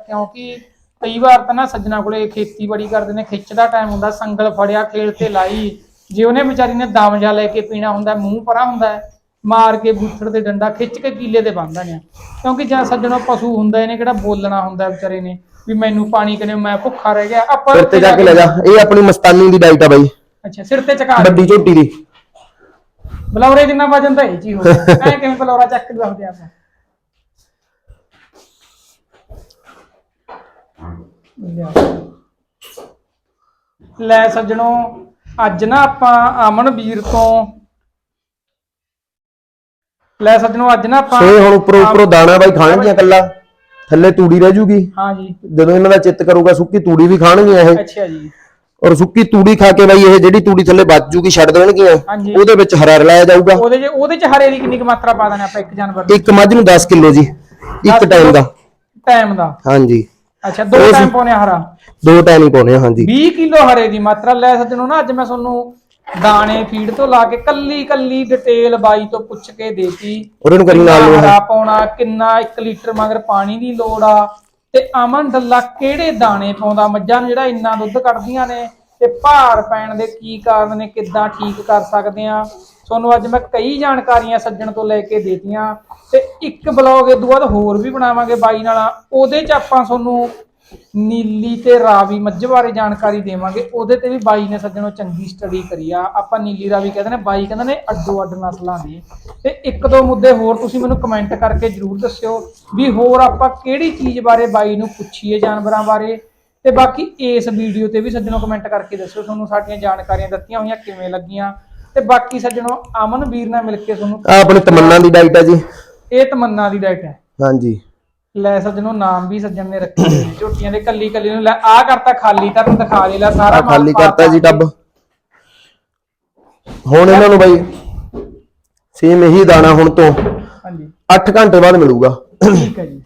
S1: ਕਿਉਂਕਿ ਕਈ ਵਾਰ ਤਾਂ ਨਾ ਸੱਜਣਾ ਕੋਲੇ ਖੇਤੀਬਾੜੀ ਕਰਦੇ ਨੇ ਖਿੱਚ ਦਾ ਟਾਈਮ ਹੁੰਦਾ ਸੰਗਲ ਫੜਿਆ ਖੇਲ ਤੇ ਲਾਈ। ਜੇ ਉਹਨੇ ਵਿਚਾਰੀ ਨੇ ਦਮ ਜਾ ਲੈ ਕੇ ਪੀਣਾ ਹੁੰਦਾ ਮੂੰਹ ਪਰਾ ਹੁੰਦਾ ਮਾਰ ਕੇ ਬੂਥੜ ਤੇ ਡੰਡਾ ਖਿੱਚ ਕੇ ਕੀਲੇ ਤੇ ਬੰਨ੍ਹਦਾ ਨੇ ਕਿਉਂਕਿ ਜਾਂ ਸੱਜਣੋ ਪਸ਼ੂ ਹੁੰਦਾ ਇਹਨੇ ਕਿਹੜਾ ਬੋਲਣਾ ਹੁੰਦਾ ਵਿਚਾਰੇ ਨੇ ਵੀ ਮੈਨੂੰ ਪਾਣੀ ਕਨੇ ਮੈਂ ਭੁੱਖਾ ਰਹਿ ਗਿਆ ਆਪਾਂ
S2: ਸਿਰ ਤੇ ਜਾ ਕੇ ਲੈ ਜਾ ਇਹ ਆਪਣੀ ਮਸਤਾਨੀ ਦੀ ਡਾਈਟ ਆ ਬਾਈ।
S1: ਅੱਛਾ ਸਿਰ ਤੇ ਚਕਾ ਦੇ।
S2: ਵੱਡੀ ਝੋਟੀ ਦੀ।
S1: ਬਲੌਰੇ ਜਿੰਨਾ ਵਜਨ ਤਾਂ ਇਹ ਜੀ ਹੋ ਐ ਕਿਵੇਂ ਬਲੌਰਾ ਚੱਕ ਕੇ ਦੱਸਦੇ ਆਪਾਂ? ਲਿਆ। ਲੈ ਸੱਜਣੋ ਅੱਜ ਨਾ ਆਪਾਂ ਅਮਨ ਵੀਰ ਤੋਂ ਲੈ ਸੱਜਣੋ ਅੱਜ ਨਾ ਆਪਾਂ
S2: ਸੋ ਇਹ ਹੁਣ ਉੱਪਰੋਂ ਉੱਪਰੋਂ ਦਾਣਾ ਬਾਈ ਖਾਣਗੀਆਂ ਕੱਲਾ। ਥੱਲੇ ਤੂੜੀ ਰਹਿ ਜੂਗੀ।
S1: ਹਾਂ ਜੀ।
S2: ਜਦੋਂ ਇਹਨਾਂ ਦਾ ਚਿੱਤ ਕਰੂਗਾ ਸੁੱਕੀ ਤੂੜੀ ਵੀ ਖਾਣਗੀਆਂ ਇਹ।
S1: ਅੱਛਾ ਜੀ।
S2: ਔਰ ਸੁੱਕੀ ਤੂੜੀ ਖਾ ਕੇ ਬਾਈ ਇਹ ਜਿਹੜੀ ਤੂੜੀ ਥੱਲੇ ਬਚ ਜੂਗੀ ਛੱਡ ਦੇਣਗੀਆਂ।
S1: ਹਾਂਜੀ।
S2: ਉਹਦੇ ਵਿੱਚ ਹਰਾ ਰਲਾਇਆ ਜਾਊਗਾ।
S1: ਉਹਦੇ ਚ ਉਹਦੇ ਚ ਹਰੇ ਦੀ ਕਿੰਨੀ ਕੁ ਮਾਤਰਾ ਪਾ ਦੇਣਾ ਆਪਾਂ ਇੱਕ ਜਾਨਵਰ ਦੀ
S2: ਇੱਕ ਮੱਝ ਨੂੰ 10 ਕਿਲੋ ਜੀ। ਇੱਕ ਟਾਈਮ ਦਾ।
S1: ਟਾਈਮ ਦਾ।
S2: ਹਾਂਜੀ।
S1: ਅੱਛਾ ਦੋ
S2: ਉਹ
S1: ਟਾਈਮ ਪਾਉਣੇ ਹਰਾ?
S2: ਦੋ ਟਾਈਮ ਹੀ ਪਾਉਣੇ ਆ ਹਾਂਜੀ।
S1: 20 ਕਿਲੋ ਹਰੇ ਦੀ ਮਾਤਰਾ ਲੈ ਸੱਜਣੋ ਨਾ ਅੱਜ ਮੈਂ ਤੁਹਾਨੂੰ ਦਾਣੇ ਫੀਡ ਤੋਂ ਲਾ ਕੇ ਕੱਲੀ ਕੱਲੀ ਡਿਟੇਲ ਬਾਈ ਤੋਂ ਪੁੱਛ ਕੇ ਦੇਤੀ
S2: ਉਹਦੇ ਨੂੰ ਕਰੀ ਨਾਲ ਨੂੰ
S1: ਹਰਾ ਪਾਉਣਾ ਕਿੰਨਾ 1 ਲੀਟਰ ਮਗਰ ਪਾਣੀ ਦੀ ਲੋੜ ਆ। ਤੇ ਅਮਨ ਡੱਲਾ ਕਿਹੜੇ ਦਾਣੇ ਪਾਉਂਦਾ? ਮੱਝਾਂ ਨੂੰ ਜਿਹੜਾ ਇੰਨਾ ਦੁੱਧ ਕੱਢਦੀਆਂ ਨੇ ਤੇ ਭਾਰ ਪੈਣ ਦੇ ਕੀ ਕਾਰਨ ਨੇ? ਕਿੱਦਾਂ ਠੀਕ ਕਰ ਸਕਦੇ ਆ? ਤੁਹਾਨੂੰ ਅੱਜ ਮੈਂ ਕਈ ਜਾਣਕਾਰੀਆਂ ਸੱਜਣ ਤੋਂ ਲੈ ਕੇ ਦੇਤੀਆਂ ਤੇ ਇੱਕ ਬਲੌਗ ਇਹ ਤੋਂ ਬਾਅਦ ਹੋਰ ਵੀ ਬਣਾਵਾਂਗੇ ਬਾਈ ਨਾਲ। ਉਹਦੇ ਚ ਆਪਾਂ ਤੁਹਾਨੂੰ ਨੀਲੀ ਤੇ ਰਾਵੀ ਮੱਝ ਬਾਰੇ ਜਾਣਕਾਰੀ ਦੇਵਾਂਗੇ। ਉਹਦੇ ਤੇ ਵੀ ਬਾਈ ਨੇ ਸੱਜਣੋਂ ਚੰਗੀ ਸਟੱਡੀ ਕਰੀ ਆ। ਆਪਾਂ ਨੀਲੀ ਰਾਵੀ ਕਹਿੰਦੇ ਨੇ ਬਾਈ ਕਹਿੰਦੇ ਨੇ ਅੱਡੋ ਅੱਡ ਨਸਲਾਂ ਦੀ। ਤੇ ਇੱਕ ਦੋ ਮੁੱਦੇ ਹੋਰ ਤੁਸੀਂ ਮੈਨੂੰ ਕਮੈਂਟ ਕਰਕੇ ਜਰੂਰ ਦੱਸਿਓ ਵੀ ਹੋਰ ਆਪਾਂ ਕਿਹੜੀ ਚੀਜ਼ ਬਾਰੇ ਬਾਈ ਨੂੰ ਪੁੱਛੀਏ ਜਾਨਵਰਾਂ ਬਾਰੇ। ਤੇ ਬਾਕੀ ਇਸ ਵੀਡੀਓ ਤੇ ਵੀ ਸੱਜਣੋਂ ਕਮੈਂਟ ਕਰਕੇ ਦੱਸਿਓ ਤੁਹਾਨੂੰ ਸਾਡੀਆਂ ਜਾਣਕਾਰੀਆਂ ਦਿੱਤੀਆਂ ਹੋਈਆਂ ਕਿਵੇਂ ਲੱਗੀਆਂ। ਤੇ ਬਾਕੀ ਸੱਜਣੋਂ ਅਮਨ ਵੀਰ ਨਾਲ ਮਿਲ ਕੇ ਤੁਹਾਨੂੰ
S2: ਆਪਣੀ ਤਮੰਨਾ ਦੀ ਡਾਈਟ ਹੈ ਜੀ।
S1: ਇਹ ਤਮੰਨਾ ਦੀ ਡਾਈਟ ਹੈ।
S2: ਹਾਂਜੀ।
S1: ਲੈ ਸੱਜਣੋ ਨਾਮ ਵੀ ਸੱਜਣ ਨੇ ਰੱਖੇ ਹੋਏ ਨੇ ਝੋਟੀਆਂ ਦੇ ਕੱਲੀ ਕੱਲੀ ਨੂੰ ਲੈ ਆ ਕਰਤਾ ਖਾਲੀ ਤਾਂ ਤੁਹਾਨੂੰ ਦਿਖਾ ਦੇ ਲੈ ਸਾਰਾ
S2: ਆਹ
S1: ਮਾਲ
S2: ਖਾਲੀ
S1: ਪਾਤਾ।
S2: ਕਰਤਾ ਜੀ ਟੱਬ। ਹੁਣ ਇਹਨਾਂ ਨੂੰ ਬਾਈ ਸੇਮ ਇਹੀ ਦਾਣਾ ਹੁਣ ਤੋਂ।
S1: ਹਾਂਜੀ।
S2: 8 ਘੰਟੇ ਬਾਅਦ ਮਿਲੂਗਾ।
S1: ਠੀਕ ਹੈ ਜੀ।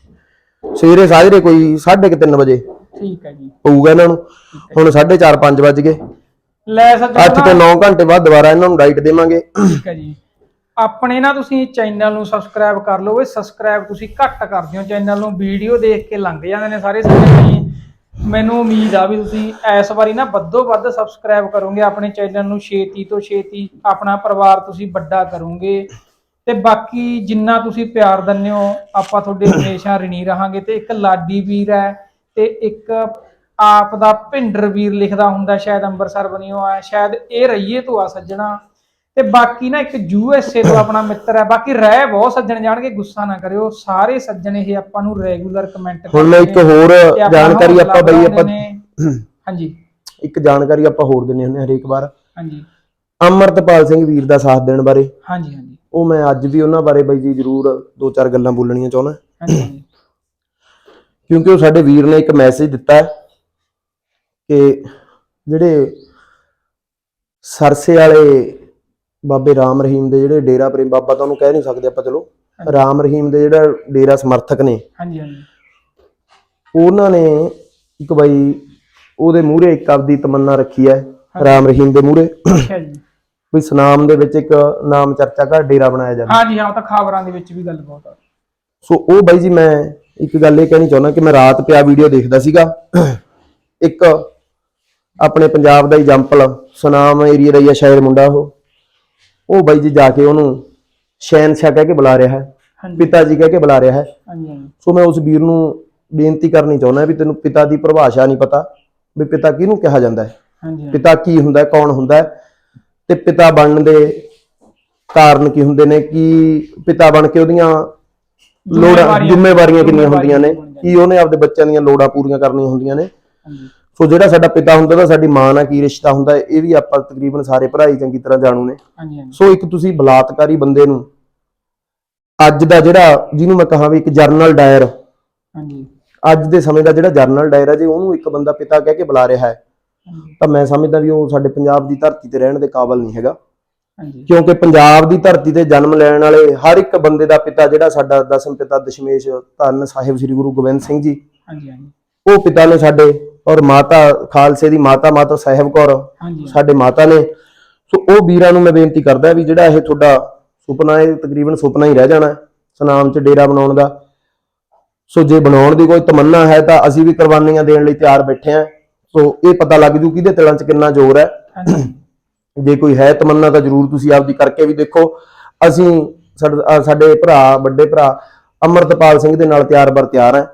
S2: ਸਵੇਰੇ ਸਾਜਰੇ ਕੋਈ 3:30 ਵਜੇ
S1: ਠੀਕ ਹੈ ਜੀ।
S2: ਪਊਗਾ ਇਹਨਾਂ ਨੂੰ। ਹੁਣ 4:30 5 ਵਜ ਗਏ।
S1: ਲੈ
S2: 8
S1: ਸੱਜਣੋ
S2: ਤੋਂ 9 ਘੰਟੇ ਬਾਅਦ ਦੁਬਾਰਾ ਇਹਨਾਂ ਨੂੰ ਡਾਈਟ ਦੇਵਾਂਗੇ।
S1: ਠੀਕ ਹੈ ਜੀ। ਆਪਣੇ ਨਾ ਤੁਸੀਂ ਚੈਨਲ ਨੂੰ ਸਬਸਕ੍ਰਾਈਬ ਕਰ ਲਓ। ਇਹ ਸਬਸਕ੍ਰਾਈਬ ਤੁਸੀਂ ਘੱਟ ਕਰਦੇ ਹੋ। ਚੈਨਲ ਨੂੰ ਵੀਡੀਓ ਦੇਖ ਕੇ ਲੰਘ ਜਾਂਦੇ ਨੇ ਸਾਰੇ ਸੱਜਣ ਮੈਨੂੰ ਉਮੀਦ ਆ ਵੀ ਤੁਸੀਂ ਇਸ ਵਾਰੀ ਨਾ ਵੱਧੋ ਵੱਧ ਸਬਸਕ੍ਰਾਈਬ ਕਰੋਗੇ। ਆਪਣੇ ਚੈਨਲ ਨੂੰ ਛੇਤੀ ਤੋਂ ਛੇਤੀ ਆਪਣਾ ਪਰਿਵਾਰ ਤੁਸੀਂ ਵੱਡਾ ਕਰੋਗੇ। ਤੇ ਬਾਕੀ ਜਿੰਨਾ ਤੁਸੀਂ ਪਿਆਰ ਦਿੰਦੇ ਹੋ, ਆਪਾਂ ਤੁਹਾਡੇ ਹਮੇਸ਼ਾ ਰਣੀ ਰਹਾਂਗੇ। ਤੇ ਇੱਕ ਲਾਡੀ ਵੀਰ ਹੈ ਤੇ ਇੱਕ ਆਪ ਦਾ ਭਿੰਡਰ ਵੀਰ ਲਿਖਦਾ ਹੁੰਦਾ, ਸ਼ਾਇਦ ਅੰਮ੍ਰਿਤਸਰ ਬਣਿਓ ਆ, ਸ਼ਾਇਦ ਇਹ ਰਈਏ ਤੋਂ ਆ ਸੱਜਣਾ। ਤੇ ਬਾਕੀ ਨਾ ਇੱਕ ਯੂ ਐਸ ਏ ਤੋਂ ਆਪਣਾ ਮਿੱਤਰ ਹੈ ਬਾਕੀ ਰਹਿ ਬਹੁਤ ਸੱਜਣ ਜਾਣਗੇ ਗੁੱਸਾ ਨਾ ਕਰਿਓ। ਸਾਰੇ ਸੱਜਣ ਇਹ ਆਪਾਂ ਨੂੰ ਰੈਗੂਲਰ ਕਮੈਂਟ
S2: ਹੁਣ ਮੈਂ ਇੱਕ ਹੋਰ ਜਾਣਕਾਰੀ ਆਪਾਂ ਬਈ ਆਪਾਂ [clears throat]
S1: ਹਾਂਜੀ।
S2: ਇੱਕ ਜਾਣਕਾਰੀ ਆਪਾਂ ਹੋਰ ਦਿੰਨੇ ਹੁੰਦੇ ਹਰੇਕ ਵਾਰ।
S1: ਹਾਂਜੀ।
S2: ਅਮਰਤਪਾਲ ਸਿੰਘ ਵੀਰ ਦਾ ਸਾਥ ਦੇਣ ਬਾਰੇ।
S1: ਹਾਂਜੀ ਹਾਂਜੀ।
S2: ਉਹ ਮੈਂ ਅੱਜ ਵੀ ਉਹਨਾਂ ਬਾਰੇ ਬਾਈ ਜੀ ਜ਼ਰੂਰ ਦੋ ਚਾਰ ਗੱਲਾਂ ਬੋਲਣੀਆਂ ਚਾਹੁੰਦਾ।
S1: ਹਾਂਜੀ
S2: ਕਿਉਂਕਿ ਉਹ ਸਾਡੇ ਵੀਰ ਨੇ ਇੱਕ ਮੈਸੇਜ ਦਿੱਤਾ ਹੈ ਕਿ ਜਿਹੜੇ ਸਰਸੇ ਵਾਲੇ ਬਾਬੇ ਰਾਮ ਰਹੀਮ ਦੇ ਜਿਹੜੇ ਡੇਰਾ ਪ੍ਰੇਮ ਬਾਬਾ ਤਾਂ ਉਹਨੂੰ ਕਹਿ ਨਹੀਂ ਸਕਦੇ ਆਪਾਂ ਚਲੋ। ਰਾਮ ਰਹੀਮ ਦੇ ਜਿਹੜਾ ਡੇਰਾ ਸਮਰਥਕ ਨੇ।
S1: ਹਾਂਜੀ ਹਾਂਜੀ।
S2: ਉਹਨਾਂ ਨੇ ਇੱਕ ਬਾਈ ਉਹਦੇ ਮੂਹਰੇ ਇੱਕ ਆਪਦੀ ਤਮੰਨਾ ਰੱਖੀ ਹੈ ਰਾਮ ਰਹੀਮ ਦੇ ਮੂਹਰੇ।
S1: ਅੱਛਾ ਜੀ।
S2: ਵੀ ਸਨਾਮ ਦੇ ਵਿੱਚ ਇੱਕ ਨਾਮ ਚਰਚਾ ਘਰ ਡੇਰਾ ਬਣਾਇਆ ਜਾਵੇ
S1: ਹਾਂਜੀ ਹਾਂ ਤਾਂ ਖਬਰਾਂ ਦੇ ਵਿੱਚ ਵੀ ਗੱਲ ਬਹੁਤ ਆ।
S2: ਸੋ ਉਹ ਬਾਈ ਜੀ ਮੈਂ ਇੱਕ ਗੱਲ ਇਹ ਕਹਿਣੀ ਚਾਹੁੰਦਾ ਕਿ ਮੈਂ ਰਾਤ ਪਿਆ ਵੀਡੀਓ ਦੇਖਦਾ ਸੀਗਾ। ਇੱਕ ਆਪਣੇ ਪੰਜਾਬ ਦਾ ਹੀ ਜੰਪਲ ਸੁਨਾਮ ਏਰੀਆ ਦਾ ਹੀ ਆ ਸ਼ਾਇਰ ਮੁੰਡਾ ਉਹ। ਉਹ ਬਾਈ ਜੀ ਜਾ ਕੇ ਉਹਨੂੰ ਸ਼ਹਿਨशाह ਕਹਿ ਕੇ ਬੁਲਾ ਰਿਹਾ ਹੈ
S1: ਹਾਂਜੀ।
S2: ਪਿਤਾ ਜੀ ਕਹਿ ਕੇ ਬੁਲਾ ਰਿਹਾ ਹੈ।
S1: ਹਾਂਜੀ
S2: ਸੋ ਮੈਂ ਉਸ ਵੀਰ ਨੂੰ ਬੇਨਤੀ ਕਰਨੀ ਚਾਹੁੰਦਾ ਵੀ ਤੈਨੂੰ ਪਿਤਾ ਦੀ ਪਰਿਭਾਸ਼ਾ ਨਹੀਂ ਪਤਾ ਵੀ ਪਿਤਾ ਕਿਹਨੂੰ ਕਿਹਾ ਜਾਂਦਾ ਹੈ।
S1: ਹਾਂਜੀ ਹਾਂਜੀ।
S2: ਪਿਤਾ ਕੀ ਹੁੰਦਾ ਹੈ ਕੌਣ ਹੁੰਦਾ ਹੈ ਤੇ ਪਿਤਾ ਬਣਨ ਦੇ ਕਾਰਨ ਕੀ ਹੁੰਦੇ ਨੇ ਕੀ ਪਿਤਾ ਬਣ ਕੇ ਉਹਦੀਆਂ ਲੋੜਾਂ
S1: ਜ਼ਿੰਮੇਵਾਰੀਆਂ-
S2: ਕਿੰਨੀਆਂ ਹੁੰਦੀਆਂ ਨੇ ਕੀ ਉਹਨੇ ਆਪਦੇ ਬੱਚਿਆਂ ਦੀਆਂ ਲੋੜਾਂ ਪੂਰੀਆਂ ਕਰਨੀਆਂ ਹੁੰਦੀਆਂ ਨੇ।
S1: ਹਾਂਜੀ।
S2: ਸੋ ਜਿਹੜਾ ਸਾਡਾ ਪਿਤਾ ਹੁੰਦਾ ਤਾਂ ਸਾਡੀ ਮਾਂ ਨਾਲ ਕੀ ਰਿਸ਼ਤਾ ਹੁੰਦਾ ਇਹ ਵੀ ਆਪਾਂ ਤਕਰੀਬਨ ਸਾਰੇ ਭਰਾ ਹੀ ਚੰਗੀ ਤਰ੍ਹਾਂ ਜਾਣੂ ਨੇ।
S1: ਹਾਂਜੀ ਹਾਂਜੀ।
S2: ਸੋ ਇੱਕ ਤੁਸੀਂ ਬਲਾਤਕਾਰੀ ਬੰਦੇ ਨੂੰ ਅੱਜ ਦਾ ਜਿਹੜਾ ਜਿਹਨੂੰ ਮੈਂ ਕਹਾਂ ਵੀ ਇੱਕ ਜਰਨਲ ਡਾਇਰ।
S1: ਹਾਂਜੀ।
S2: ਅੱਜ ਦੇ ਸਮੇਂ ਦਾ ਜਿਹੜਾ ਜਰਨਲ ਡਾਇਰ ਹੈ ਜੇ ਉਹਨੂੰ ਇੱਕ ਬੰਦਾ ਪਿਤਾ ਕਹਿ ਕੇ ਬੁਲਾ ਰਿਹਾ ਹੈ ਤਾਂ ਮੈਂ ਸਮਝਦਾ ਵੀ ਉਹ ਸਾਡੇ ਪੰਜਾਬ ਦੀ ਧਰਤੀ ਤੇ ਰਹਿਣ ਦੇ ਕਾਬਿਲ ਨਹੀਂ ਹੈਗਾ।
S1: ਹਾਂਜੀ।
S2: ਕਿਉਂਕਿ ਪੰਜਾਬ ਦੀ ਧਰਤੀ ਤੇ ਜਨਮ ਲੈਣ ਵਾਲੇ ਹਰ ਇੱਕ ਬੰਦੇ ਦਾ ਪਿਤਾ ਜਿਹੜਾ ਸਾਡਾ ਦਸਮ ਪਿਤਾ ਦਸ਼ਮੇਸ਼ ਧੰਨ ਸਾਹਿਬ ਸ੍ਰੀ ਗੁਰੂ ਗੋਬਿੰਦ ਸਿੰਘ ਜੀ
S1: ਹਾਂਜੀ ਹਾਂਜੀ।
S2: ਉਹ ਪਿਤਾ ਨੇ ਸਾਡੇ ਔਰ ਮਾਤਾ ਖਾਲਸੇ ਦੀ ਮਾਤਾ ਮਾਤਾ ਸਾਹਿਬ ਕੌਰ ਸਾਡੇ ਮਾਤਾ ਨੇ। ਸੋ ਉਹ ਵੀਰਾਂ ਨੂੰ ਮੈਂ ਬੇਨਤੀ ਕਰਦਾ ਵੀ ਜਿਹੜਾ ਇਹ ਤੁਹਾਡਾ ਸੁਪਨਾ ਹੈ ਤਕਰੀਬਨ ਸੁਪਨਾ ਹੀ ਰਹਿ ਜਾਣਾ ਸਨਾਮ ਚ ਡੇਰਾ ਬਣਾਉਣ ਦਾ। ਸੋ ਜੇ ਬਣਾਉਣ ਦੀ ਕੋਈ ਤਮੰਨਾ ਹੈ ਤਾਂ ਅਸੀਂ ਵੀ ਕੁਰਬਾਨੀਆਂ ਦੇਣ ਲਈ ਤਿਆਰ ਬੈਠੇ ਹਾਂ। ਸੋ ਇਹ ਪਤਾ ਲੱਗ ਜੂ ਕਿਹਦੇ ਤਿਲਾਂ 'ਚ ਕਿੰਨਾ ਜ਼ੋਰ ਹੈ। ਜੇ ਕੋਈ ਹੈ ਤਮੰਨਾ ਤਾਂ ਜਰੂਰ ਤੁਸੀਂ ਆਪਦੀ ਕਰਕੇ ਵੀ ਦੇਖੋ। ਅਸੀਂ ਸਾਡੇ ਭਰਾ ਵੱਡੇ ਭਰਾ ਅਮਰਤਪਾਲ ਸਿੰਘ ਦੇ ਨਾਲ ਤਿਆਰ ਬਰ ਤਿਆਰ ਹੈ।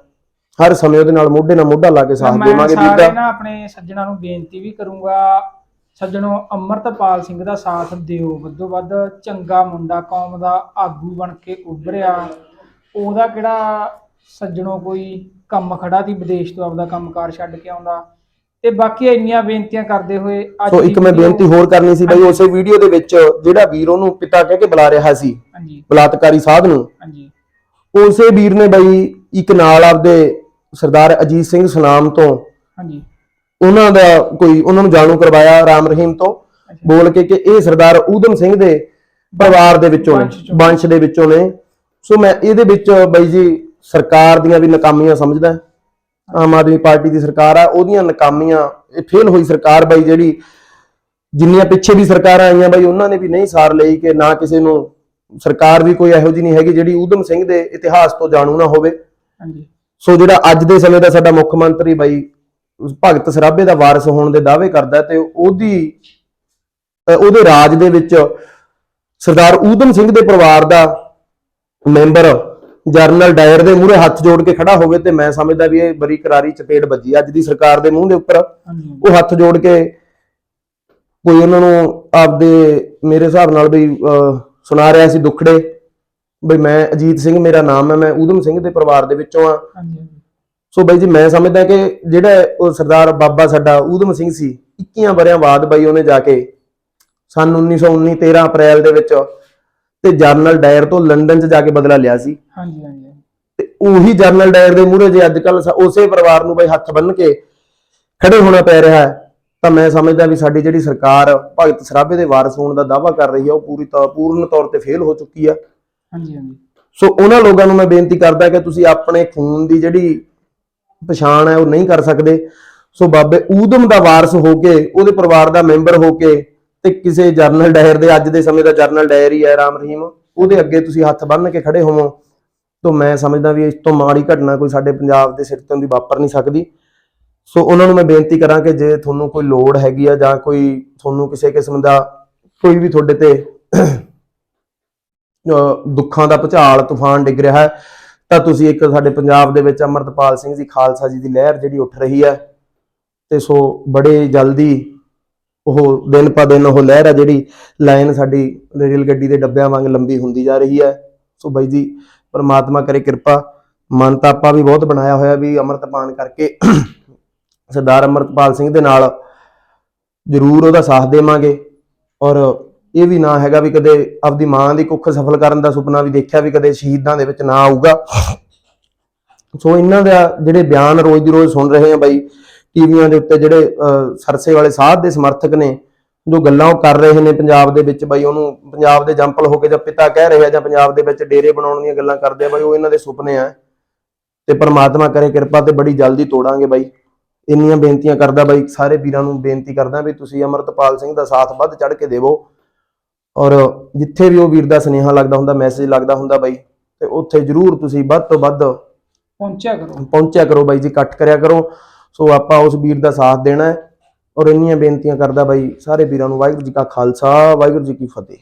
S2: ਹਰ ਸਮੇਂ ਉਹਦੇ ਨਾਲ ਮੋਢੇ ਨਾਲ ਮੋਢਾ ਲਾ ਕੇ ਸਾਥ
S1: ਮੈਂ
S2: ਦੇਵਾਂਗੇ ਵੀਰ ਦਾ।
S1: ਨਾ ਆਪਣੇ ਸੱਜਣਾ ਨੂੰ ਬੇਨਤੀ ਵੀ ਕਰੂੰਗਾ ਸੱਜਣੋ ਅਮਰਤਪਾਲ ਸਿੰਘ ਦਾ ਸਾਥ ਦਿਓ। ਵੱਧੋ ਵੱਧ ਚੰਗਾ ਮੁੰਡਾ ਕੌਮ ਦਾ ਆਗੂ ਬਣ ਕੇ ਉੱਭਰਿਆ। ਉਹਦਾ ਕਿਹੜਾ ਸੱਜਣੋ ਕੋਈ ਕੰਮ ਖੜਾ ਸੀ ਵਿਦੇਸ਼ ਤੋਂ ਆਪਦਾ ਕੰਮਕਾਰ ਛੱਡ ਕੇ ਆਉਂਦਾ। ਤੇ ਬਾਕੀ ਇੰਨੀਆਂ ਬੇਨਤੀਆਂ ਕਰਦੇ ਹੋਏ ਅੱਜ
S2: ਸੋ
S1: ਦੀ
S2: ਇੱਕ ਮੈਂ ਬੇਨਤੀ ਹੋਰ ਕਰਨੀ ਸੀ ਬਈ ਉਸੇ ਵੀਡੀਓ ਦੇ ਵਿੱਚ ਜਿਹੜਾ ਵੀਰ ਉਹਨੂੰ ਪਿਤਾ ਕਹਿ ਕੇ ਬੁਲਾ ਰਿਹਾ ਸੀ
S1: ਹਾਂਜੀ।
S2: ਬਲਾਤਕਾਰੀ ਸਾਧ ਨੂੰ
S1: ਹਾਂਜੀ।
S2: ਉਸੇ ਵੀਰ ਨੇ ਬਈ ਇੱਕ ਨਾਲ ਆਪਦੇ ਸਰਦਾਰ ਅਜੀਤ ਸਿੰਘ ਸੁਨਾਮ ਤੋਂ
S1: ਹਾਂਜੀ।
S2: ਉਹਨਾਂ ਦਾ ਕੋਈ ਉਹਨਾਂ ਨੂੰ ਜਾਣੂ ਕਰਵਾਇਆ ਰਾਮ ਰਹੀਮ ਤੋਂ। ਬੋਲ ਕੇ ਕਿ ਇਹ ਸਰਦਾਰ ਊਧਮ ਸਿੰਘ ਦੇ ਪਰਿਵਾਰ ਦੇ ਵਿੱਚੋਂ ਨੇ। ਵੰਸ਼ ਦੇ ਵਿੱਚੋਂ ਨੇ। ਸੋ ਮੈਂ ਇਹਦੇ ਵਿੱਚ ਬਈ ਜੀ ਸਰਕਾਰ ਦੀਆਂ ਵੀ ਨਾਕਾਮੀਆਂ ਸਮਝਦਾ ਆਮ ਆਦਮੀ ਪਾਰਟੀ ਦੀ ਸਰਕਾਰ ਆ ਉਹਦੀਆਂ ਨਾਕਾਮੀਆਂ ਇਹ ਫੇਲ ਹੋਈ ਸਰਕਾਰ ਬਈ ਜਿਹੜੀ ਜਿੰਨੀਆਂ ਪਿੱਛੇ ਵੀ ਸਰਕਾਰਾਂ ਆਈਆਂ ਬਾਈ ਉਹਨਾਂ ਨੇ ਵੀ ਨਹੀਂ ਸਾਰ ਲਈ ਕਿ ਨਾ ਕਿਸੇ ਨੂੰ ਸਰਕਾਰ ਵੀ ਕੋਈ ਇਹੋ ਜਿਹੀ ਨਹੀਂ ਹੈਗੀ ਜਿਹੜੀ ਊਧਮ ਸਿੰਘ ਦੇ ਇਤਿਹਾਸ ਤੋਂ ਜਾਣੂ ਨਾ ਹੋਵੇ।
S1: ਹਾਂਜੀ।
S2: ਸੋ ਜਿਹੜਾ ਅੱਜ ਦੇ ਸਮੇਂ ਦਾ ਸਾਡਾ ਮੁੱਖ ਮੰਤਰੀ ਬਾਈ ਭਗਤ ਸਰਾਭੇ ਦਾ ਵਾਰਿਸ ਹੋਣ ਦੇ ਦਾਅਵੇ ਕਰਦਾ ਤੇ ਉਹਦੀ ਉਹਦੇ ਰਾਜ ਦੇ ਵਿੱਚ ਸਰਦਾਰ ਊਧਮ ਸਿੰਘ ਦੇ ਪਰਿਵਾਰ ਦਾ ਮੈਂਬਰ ਜਰਨਲ ਡਾਇਰ ਦੇ ਮੂਹਰੇ ਹੱਥ ਜੋੜ ਕੇ ਖੜਾ ਹੋਵੇ ਤੇ ਮੈਂ ਸਮਝਦਾ ਵੀ ਇਹ ਬੜੀ ਕਰਾਰੀ ਚਪੇੜ ਵੱਜੀ ਅੱਜ ਦੀ ਸਰਕਾਰ ਦੇ ਮੂੰਹ ਦੇ ਉੱਪਰ ਉਹ ਹੱਥ ਜੋੜ ਕੇ ਕੋਈ ਉਹਨਾਂ ਨੂੰ ਆਪਦੇ ਮੇਰੇ ਹਿਸਾਬ ਨਾਲ ਵੀ ਸੁਣਾ ਰਿਹਾ ਸੀ ਦੁੱਖੜੇ। ਬਈ ਮੈਂ ਅਜੀਤ ਸਿੰਘ ਮੇਰਾ ਨਾਮ ਹੈ ਮੈਂ ਊਧਮ ਸਿੰਘ ਦੇ ਪਰਿਵਾਰ ਦੇ ਵਿੱਚੋਂ ਆ
S1: ਹਾਂਜੀ
S2: ਸੋ ਬਾਈ ਜੀ ਮੈਂ ਸਮਝਦਾ ਕਿ ਜਿਹੜਾ ਉਹ ਸਰਦਾਰ ਬਾਬਾ ਸਾਡਾ ਊਧਮ ਸਿੰਘ ਸੀ 21 ਵਰਿਆਂ ਬਾਅਦ ਬਾਈ ਉਹਨੇ ਜਾ ਕੇ ਸਨ 1919 13 ਅਪ੍ਰੈਲ ਦੇ ਵਿੱਚ ਤੇ ਜਰਨਲ ਡਾਇਰ ਤੋਂ ਲੰਡਨ 'ਚ ਜਾ ਕੇ ਬਦਲਾ ਲਿਆ ਸੀ।
S1: ਹਾਂਜੀ ਹਾਂਜੀ।
S2: ਤੇ ਉਹੀ ਜਰਨਲ ਡਾਇਰ ਦੇ ਮੂਹਰੇ ਜੇ ਅੱਜ ਕੱਲ ਉਸੇ ਪਰਿਵਾਰ ਨੂੰ ਬਈ ਹੱਥ ਬੰਨ ਕੇ ਖੜੇ ਹੋਣਾ ਪੈ ਰਿਹਾ ਹੈ ਤਾਂ ਮੈਂ ਸਮਝਦਾ ਵੀ ਸਾਡੀ ਜਿਹੜੀ ਸਰਕਾਰ ਭਗਤ ਸਰਾਭੇ ਦੇ ਵਾਰਿਸ ਹੋਣ ਦਾ ਦਾਅਵਾ ਕਰ ਰਹੀ ਹੈ ਉਹ ਪੂਰੀ ਪੂਰਨ ਤੌਰ ਤੇ ਫੇਲ ਹੋ ਚੁੱਕੀ ਆ।
S1: ਹਾਂਜੀ ਹਾਂਜੀ।
S2: ਸੋ ਉਹਨਾਂ ਲੋਕਾਂ ਨੂੰ ਮੈਂ ਬੇਨਤੀ ਕਰਦਾ ਕਿ ਤੁਸੀਂ ਆਪਣੇ ਖੂਨ ਦੀ ਜਿਹੜੀ ਪਛਾਣ ਹੈ ਉਹ ਨਹੀਂ ਕਰ ਸਕਦੇ। ਸੋ ਬਾਬੇ ਊਧਮ ਦਾ ਵਾਰਿਸ ਹੋ ਕੇ, ਉਹਦੇ ਪਰਿਵਾਰ ਦਾ ਮੈਂਬਰ ਹੋ ਕੇ ਤੇ ਕਿਸੇ ਜਰਨਲ ਡਾਇਰ ਦੇ, ਅੱਜ ਦੇ ਸਮੇਂ ਦਾ ਜਰਨਲ ਡਾਇਰ ਹੀ ਹੈ ਰਾਮ ਰਹੀਮ, ਉਹਦੇ ਅੱਗੇ ਤੁਸੀਂ ਹੱਥ ਬੰਨ ਕੇ ਖੜੇ ਹੋਵੋ। ਤਾਂ ਮੈਂ ਸਮਝਦਾ ਵੀ ਇਸ ਤੋਂ ਮਾੜੀ ਘਟਨਾ ਕੋਈ ਸਾਡੇ ਪੰਜਾਬ ਦੇ ਸਿਰ ਤੋਂ ਦੀ ਵਾਪਰ ਨਹੀਂ ਸਕਦੀ। ਸੋ ਉਹਨਾਂ ਨੂੰ ਮੈਂ ਬੇਨਤੀ ਕਰਾਂ ਕਿ ਜੇ ਤੁਹਾਨੂੰ ਕੋਈ ਲੋੜ ਹੈਗੀ ਆ ਜਾਂ ਕੋਈ ਤੁਹਾਨੂੰ ਕਿਸੇ ਕਿਸਮ ਦਾ, ਕੋਈ ਵੀ ਤੁਹਾਡੇ ਤੇ ਦੁੱਖਾਂ ਦਾ ਭੁਚਾਲ, ਤੂਫਾਨ ਡਿੱਗ ਰਿਹਾ ਹੈ। ਤਾਂ ਤੁਸੀਂ ਇੱਕ ਸਾਡੇ ਪੰਜਾਬ ਦੇ ਵਿੱਚ ਅਮਰਤਪਾਲ ਸਿੰਘ ਜੀ, ਖਾਲਸਾ ਜੀ ਦੀ ਲਹਿਰ ਜਿਹੜੀ ਉੱਠ ਰਹੀ ਹੈ ਤੇ ਸੋ ਬੜੇ ਜਲਦੀ ਉਹ ਦਿਨ ਪਾ ਦਿਨ ਉਹ ਲਹਿਰ ਹੈ ਜਿਹੜੀ ਲਾਈਨ ਸਾਡੀ ਰੇਲ ਗੱਡੀ ਦੇ ਡੱਬਿਆਂ ਵਾਂਗ ਲੰਬੀ ਹੁੰਦੀ ਜਾ ਰਹੀ ਹੈ। ਸੋ ਬਾਈ ਜੀ, ਪਰਮਾਤਮਾ ਕਰੇ ਕਿਰਪਾ, ਮਨ ਤਾਂ ਆਪਾਂ ਵੀ ਬਹੁਤ ਬਣਾਇਆ ਹੋਇਆ ਵੀ ਅੰਮ੍ਰਿਤਪਾਨ ਕਰਕੇ ਸਰਦਾਰ ਅਮਰਤਪਾਲ ਸਿੰਘ ਦੇ ਨਾਲ ਜ਼ਰੂਰ ਉਹਦਾ ਸਾਥ ਦੇਵਾਂਗੇ ਔਰ ਇਹ ਵੀ ਨਾ ਹੈਗਾ ਵੀ ਕਦੇ ਆਪਦੀ ਮਾਂ ਦੀ ਕੁੱਖ ਸਫਲ ਕਰਨ ਦਾ ਸੁਪਨਾ ਵੀ ਦੇਖਿਆ ਵੀ ਕਦੇ ਸ਼ਹੀਦਾਂ ਦੇ ਵਿੱਚ ਨਾ ਆਊਗਾ। ਸੋ ਇਹਨਾਂ ਦਾ ਜਿਹੜੇ ਬਿਆਨ ਰੋਜ਼ ਦੀ ਰੋਜ਼ ਸੁਣ ਰਹੇ ਆ ਬਾਈ, ਟੀਵੀਆਂ ਦੇ ਉੱਤੇ ਜਿਹੜੇ ਸਰਸੇ ਵਾਲੇ ਸਾਧ ਦੇ ਸਮਰਥਕ ਨੇ, ਜੋ ਗੱਲਾਂ ਉਹ ਕਰ ਰਹੇ ਨੇ ਪੰਜਾਬ ਦੇ ਵਿੱਚ ਬਾਈ, ਉਹਨੂੰ ਪੰਜਾਬ ਦੇ ਜੰਪਲ ਹੋ ਕੇ ਜਾਂ ਪਿਤਾ ਕਹਿ ਰਹੇ ਆ ਜਾਂ ਪੰਜਾਬ ਦੇ ਵਿੱਚ ਡੇਰੇ ਬਣਾਉਣ ਦੀਆਂ ਗੱਲਾਂ ਕਰਦੇ ਆ ਬਾਈ, ਉਹ ਇਹਨਾਂ ਦੇ ਸੁਪਨੇ ਆ। ਤੇ ਪਰਮਾਤਮਾ ਕਰੇ ਕਿਰਪਾ ਤੇ ਬੜੀ ਜਲਦੀ ਤੋੜਾਂਗੇ ਬਾਈ। ਇੰਨੀਆਂ ਬੇਨਤੀਆਂ ਕਰਦਾ ਬਾਈ, ਸਾਰੇ ਵੀਰਾਂ ਨੂੰ ਬੇਨਤੀ ਕਰਦਾ ਵੀ ਤੁਸੀਂ ਅਮਰਤਪਾਲ ਸਿੰਘ ਦਾ ਸਾਥ ਵੱਧ ਚੜ ਕੇ ਦੇਵੋ। ਔਰ ਜਿੱਥੇ ਵੀ ਉਹ ਵੀਰ ਦਾ ਸੁਨੇਹਾ ਲੱਗਦਾ ਹੁੰਦਾ ਮੈਸੇਜ ਲੱਗਦਾ ਹੁੰਦਾ ਬਾਈ ਤੇ ਉੱਥੇ ਜਰੂਰ ਤੁਸੀਂ ਵੱਧ ਤੋਂ ਵੱਧ
S1: ਪਹੁੰਚਿਆ ਕਰੋ।
S2: ਪਹੁੰਚਿਆ ਕਰੋ ਬਾਈ ਜੀ ਇਕੱਠ ਕਰਿਆ ਕਰੋ। ਸੋ ਆਪਾਂ ਉਸ ਵੀਰ ਦਾ ਸਾਥ ਦੇਣਾ ਹੈ ਔਰ ਇੰਨੀਆਂ ਬੇਨਤੀਆਂ ਕਰਦਾ ਬਾਈ ਸਾਰੇ ਵੀਰਾਂ ਨੂੰ ਵਾਹਿਗੁਰੂ ਜੀ ਕਾ ਖਾਲਸਾ ਵਾਹਿਗੁਰੂ ਜੀ ਕੀ ਫਤਿਹ।